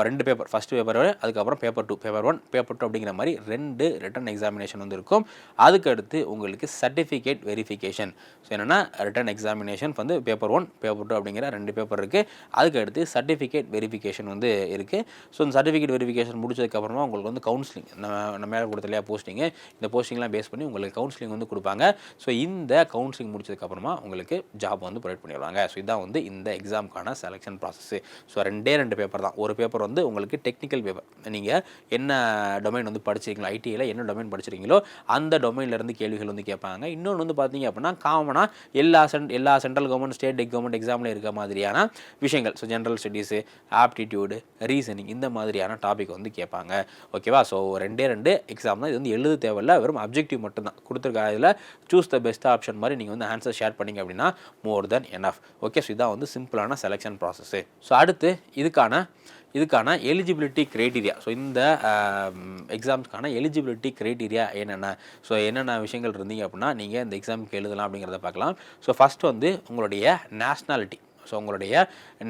ரெண்டு பேப்பர் ஃபஸ்ட் பேப்பர் அதுக்கப்புறம் paper two paper one paper two அப்படிங்கிற மாதிரி ரெண்டு ரிட்டன் எக்ஸாமினேஷன் வந்து இருக்கும். அதுக்கு அடுத்து உங்களுக்கு சர்டிஃபிகேட் வெரிஃபிகேஷன் ஸோ என்னென்னா ரிட்டன் எக்ஸாமினேஷன் வந்து பேப்பர் ஒன் பேப்பர் டூ அப்படிங்கிற ரெண்டு பேப்பர் இருக்குது அதுக்கடுத்து சர்டிஃபிகேட் வெரிஃபிகேஷன் வந்து இருக்குது ஸோ இந்த சர்டிஃபிகேட் வெரிஃபிகேஷன் முடிச்சதுக்கப்புறமா உங்களுக்கு வந்து கவுன்சிலிங் நம்ம நம்ம மேலே கொடுத்த இல்லையா போஸ்டிங்கு இந்த போஸ்டிங்லாம் பேஸ் பண்ணி உங்களுக்கு கவுன்சிலிங் வந்து கொடுப்பாங்க. ஸோ இந்த கவுன்சிலிங் முடிச்சதுக்கப்புறமா உங்களுக்கு ஜாப் வந்து ப்ரொவைட் பண்ணிடுவாங்க ஸோ இதான் வந்து இந்த எக்ஸாமுக்கான செலெக்ஷன் ப்ராசஸ் ஸோ ரெண்டே ரெண்டு பேப்பர் தான். ஒரு பேப்பர் வந்து உங்களுக்கு டெக்னிக்கல் பேப்பர் நீங்கள் என்ன டொமைன் வந்து படிச்சிருக்கீங்களோ ஐடியில் என்ன டொமைன் படிச்சிருக்கீங்களோ அந்த டொமைன்லேருந்து இருந்து கேள்விகள் வந்து கேட்பாங்க. இன்னொன்று வந்து பார்த்தீங்க அப்படின்னா காமனாக எல்லா சென்ட் எல்லா சென்ட்ரல் கவர்மெண்ட் ஸ்டேட் கவர்மெண்ட் எக்ஸாமில் இருக்க மாதிரியான விஷயங்கள். So general studies aptitude reasoning இந்த மாதிரியான டாபிக் வந்து கேட்பாங்க. ஓகேவா ஸோ ரெண்டே ரெண்டு எக்ஸாம் தான். இது வந்து எழுத தேவையில்ல. வெறும் அப்ஜெக்டிவ் மட்டும்தான். கொடுத்துருக்க இதில் choose choose the best option மாதிரி நீங்கள் வந்து ஆன்சர் ஷேர் பண்ணிங்க அப்படின்னா more then enough okay so இதான் வந்து சிம்பிளான செலெக்ஷன் ப்ராசஸ்ஸு ஸோ அடுத்து இதுக்கான இதுக்கான எலிஜிபிலிட்டி க்ரைட்டீரியா ஸோ இந்த எக்ஸாம்ஸ்க்கான எலிஜிபிலிட்டி க்ரைட்டீரியா என்னென்ன? ஸோ என்னென்ன விஷயங்கள் இருந்தீங்க அப்படின்னா நீங்கள் இந்த எக்ஸாமுக்கு எழுதலாம் அப்படிங்கிறத பார்க்கலாம். ஸோ ஃபஸ்ட் வந்து உங்களுடைய நேஷ்னாலிட்டி ஸோ உங்களுடைய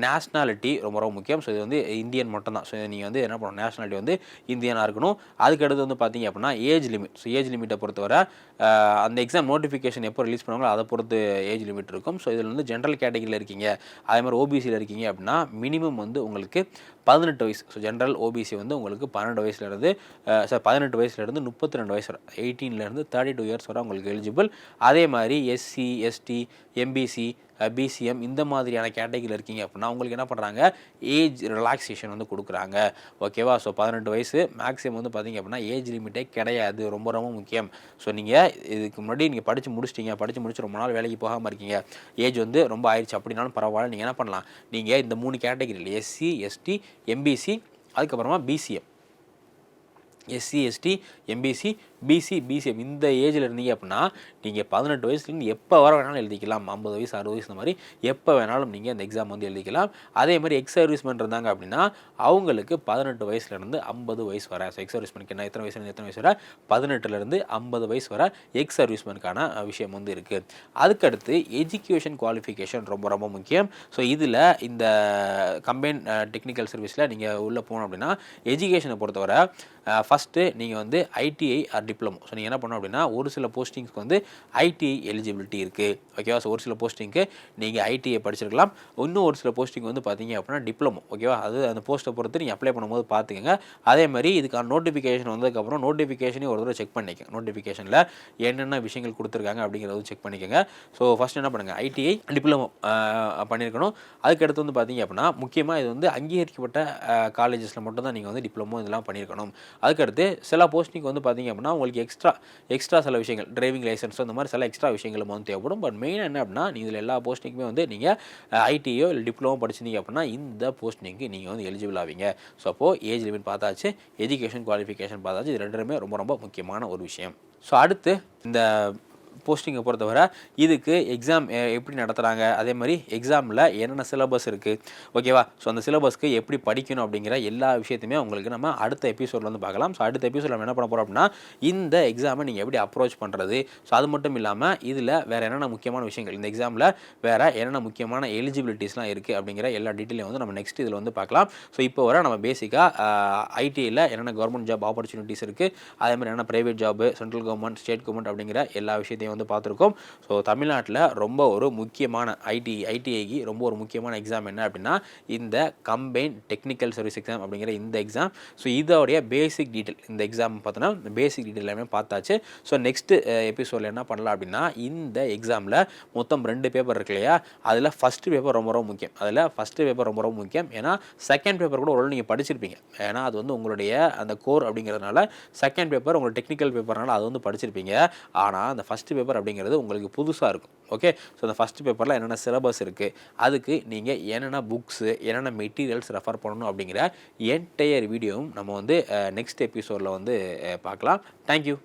நேஷ்னாலிட்டி ரொம்ப ரொம்ப முக்கியம். ஸோ இது வந்து இந்தியன் மட்டும்தான். ஸோ நீங்கள் வந்து என்ன பண்ணணும்? நேஷ்னாலிட்டி வந்து இந்தியனாக இருக்கணும். அதுக்கடுத்து வந்து பார்த்தீங்க அப்படின்னா ஏஜ் லிமிட் ஸோ ஏஜ் லிமிட்டை பொறுத்தவரை அந்த எக்ஸாம் நோட்டிஃபிகேஷன் எப்போ ரிலீஸ் பண்ணுவாங்களோ அதை பொறுத்து ஏஜ் லிமிட் இருக்கும். ஸோ இதில் வந்து ஜென்ரல் கேட்டகரியில் இருக்கீங்க. அதே மாதிரி ஓபிசியில் இருக்கீங்க அப்படின்னா மினிமம் வந்து உங்களுக்கு பதினெட்டு வயசு. ஸோ ஜென்ரல் ஓபிசி வந்து உங்களுக்கு பன்னெண்டு வயசுலேருந்து சார் பதினெட்டு வயசுலேருந்து முப்பத்தி ரெண்டு வயசு வரை எயிட்டீன்லேருந்து தேர்ட்டி டூ இயர்ஸ் வரை உங்களுக்கு எலிஜிபிள் அதே மாதிரி எஸ்சி எஸ்டி எம்பிசி பிசிஎம் இந்த மாதிரியான கேட்டகிரியில் இருக்கீங்க அப்படின்னா உங்களுக்கு என்ன பண்ணுறாங்க ஏஜ் ரிலாக்ஸேஷன் வந்து கொடுக்குறாங்க. ஓகேவா ஸோ பதினெட்டு வயசு மேக்ஸிமம் வந்து பார்த்தீங்க அப்படின்னா ஏஜ் லிமிட்டே கிடையாது. ரொம்ப ரொம்ப முக்கியம். ஸோ நீங்கள் இதுக்கு முன்னாடி நீங்கள் படித்து முடிச்சிட்டீங்க. படித்து முடிச்சு ரொம்ப நாள் வேலைக்கு போகாமல் இருக்கீங்க. ஏஜ் வந்து ரொம்ப ஆயிடுச்சு அப்படின்னாலும் பரவாயில்ல. நீங்கள் என்ன பண்ணலாம்? நீங்கள் இந்த மூணு கேட்டகிரியில் எஸ்சி எஸ்டி எம்பிசி அதுக்கப்புறமா BCM SC ST MBC BC BCM இந்த ஏஜில் இருந்தீங்க அப்படின்னா நீங்கள் பதினெட்டு வயசுலேருந்து எப்போ வர வேணாலும் எழுதிக்கலாம். ஐம்பது வயசு அறுபது வயசு இந்த மாதிரி எப்போ வேணாலும் நீங்கள் அந்த எக்ஸாம் வந்து எழுதிக்கலாம். அதே மாதிரி எக்ஸ் சர்வீஸ்மேன் இருந்தாங்க அப்படின்னா அவங்களுக்கு பதினெட்டு வயசுலேருந்து ஐம்பது வயசு வர ஸோ எக்ஸ் சர்வீஸ்மேனுக்கு என்ன எத்தனை வயசுலேருந்து எத்தனை வயசு வர? பதினெட்டுலேருந்து ஐம்பது வயசு வர எக்ஸ் சர்வீஸ்மேனுக்கான விஷயம் வந்து இருக்குது அதுக்கடுத்து எஜுகேஷன் குவாலிஃபிகேஷன் ரொம்ப ரொம்ப முக்கியம். ஸோ இதில் இந்த கம்பைன் டெக்னிக்கல் சர்வீஸில் நீங்கள் உள்ளே போகணும் அப்படின்னா எஜுகேஷனை பொறுத்தவரை ஃபஸ்ட்டு நீங்கள் வந்து ஐடிஐ ஆர் டிப்ளமோ ஸோ நீங்கள் என்ன பண்ணணும் அப்படின்னா ஒரு சில போஸ்டிங்ஸ்க்கு வந்து ஐடிஐ எலிஜிபிலிட்டி இருக்குது ஓகேவா ஸோ ஒரு சில போஸ்டிங்க்கு நீங்கள் ஐடிஐ படிச்சிருக்கலாம். இன்னும் ஒரு சில போஸ்டிங் வந்து பார்த்தீங்க அப்படின்னா டிப்ளமோ ஓகேவா அது அந்த போஸ்ட்டை பொறுத்து நீங்கள் அப்ளை பண்ணும்போது பார்த்துக்கோங்க அதே மாதிரி இதுக்கான நோட்டிஃபிகேஷன் வந்ததுக்கப்புறம் நோட்டிஃபிகேஷனையும் ஒரு தடவை செக் பண்ணிக்கங்க. நோட்டிஃபிகேஷனில் என்னென்ன விஷயங்கள் கொடுத்துருக்காங்க அப்படிங்கிறத செக் பண்ணிக்கோங்க. ஸோ ஃபஸ்ட் என்ன பண்ணுங்கள் ஐடிஐ டிப்ளமோ பண்ணியிருக்கணும். அதுக்கடுத்து வந்து பார்த்தீங்க அப்படின்னா முக்கியமாக இது வந்து அங்கீகரிக்கப்பட்ட காலேஜஸில் மட்டும் தான் நீங்கள் வந்து டிப்ளமோ இதெல்லாம் பண்ணியிருக்கணும். அதுக்கடுத்து சில போஸ்டிங் வந்து பார்த்தீங்க அப்படின்னா உங்களுக்கு எக்ஸ்ட்ரா எக்ஸ்ட்ரா சில விஷயங்கள் டிரைவிங் லைசன்ஸ் அந்த மாதிரி சில எக்ஸ்ட்ரா விஷயங்களும் வந்து தேவைப்படும். பட் மெயின் என்ன அப்படின்னா நீங்கள் இதில் எல்லா போஸ்டிங்குமே வந்து நீங்கள் ஐடியோ இல்லை டிப்ளமோ படிச்சிருந்தீங்க அப்படின்னா இந்த போஸ்டிங்க்கு நீங்கள் வந்து எலிஜிபிள் ஆவீங்க. ஸோ அப்போது ஏஜ் லிமிட் பார்த்தாச்சு எஜுகேஷன் குவாலிஃபிகேஷன் பார்த்தாச்சு இது ரெண்டுமே ரொம்ப ரொம்ப முக்கியமான ஒரு விஷயம். ஸோ அடுத்து இந்த போஸ்டிங்கை பொறுத்தவரை இதுக்கு எக்ஸாம் எப்படி நடத்துகிறாங்க அதே மாதிரி எக்ஸாமில் என்னென்ன சிலபஸ் இருக்குது ஓகேவா ஸோ அந்த சிலபஸ்க்கு எப்படி படிக்கணும் அப்படிங்கிற எல்லா விஷயத்தையுமே உங்களுக்கு நம்ம அடுத்த எபிசோடில் வந்து பார்க்கலாம். ஸோ அடுத்த எபிசோடில் நம்ம என்ன பண்ண போகிறோம் அப்படின்னா இந்த எக்ஸாமை நீங்கள் எப்படி அப்ரோச் பண்ணுறது ஸோ அது மட்டும் இல்லாமல் இதில் வேறு என்னென்ன முக்கியமான விஷயங்கள்? இந்த எக்ஸாமில் வேறு என்னென்ன முக்கியமான எலிஜிபிலிட்டிஸ்லாம் இருக்குது அப்படிங்கிற எல்லா டீட்டெயிலையும் வந்து நம்ம நெக்ஸ்ட் இதில் வந்து பார்க்கலாம். ஸோ இப்போ வர நம்ம பேசிக்காக ஐடியில் என்னென்ன கவர்மெண்ட் ஜாப் ஆப்பர்ச்சுனிட்டிஸ் இருக்குது அதே மாதிரி என்னென்ன private job central government state government அப்படிங்கிற எல்லா விஷயத்தையும் வந்து பார்த்துருக்கோம். ஸோ தமிழ்நாட்டில் ரொம்ப ஒரு முக்கியமான ஐடி ஐடிஐக்கு ரொம்ப ஒரு முக்கியமான எக்ஸாம் என்ன அப்படின்னா இந்த கம்பைன் டெக்னிக்கல் சர்வீஸ் எக்ஸாம் அப்படிங்கிற இந்த எக்ஸாம் ஸோ இதோடைய பேசிக் டீட்டெயில் இந்த எக்ஸாம் பார்த்தோன்னா பேசிக் டீட்டெயில் எல்லாமே பார்த்தாச்சு. ஸோ நெக்ஸ்ட்டு எபிசோடில் என்ன பண்ணலாம் அப்படின்னா இந்த எக்ஸாமில் மொத்தம் ரெண்டு பேப்பர் இருக்கு இல்லையா? அதில் ஃபஸ்ட்டு பேப்பர் ரொம்ப ரொம்ப முக்கியம். அதில் ஃபஸ்ட்டு பேப்பர் ரொம்ப ரொம்ப முக்கியம். ஏன்னா செகண்ட் பேப்பர் கூட ஓரளவு நீங்கள் படிச்சிருப்பீங்க. ஏன்னா அது வந்து உங்களுடைய அந்த கோர் அப்படிங்கிறதுனால செகண்ட் பேப்பர் உங்களுக்கு டெக்னிக்கல் பேப்பர்னால அது வந்து படிச்சிருப்பீங்க. ஆனால் அந்த ஃபஸ்ட்டு பேப்பர் பேப்பர் அப்படிங்கிறது உங்களுக்கு புதுசாக இருக்கும். ஓகே ஸோ அந்த ஃபஸ்ட்டு பேப்பரில் என்னென்ன சிலபஸ் இருக்குது அதுக்கு நீங்கள் என்னென்ன புக்ஸு என்னென்ன மெட்டீரியல்ஸ் ரெஃபர் பண்ணணும் அப்படிங்கிற என்டையர் வீடியோவும் நம்ம வந்து uh, நெக்ஸ்ட் எபிசோடில் வந்து uh, பார்க்கலாம். தேங்க்யூ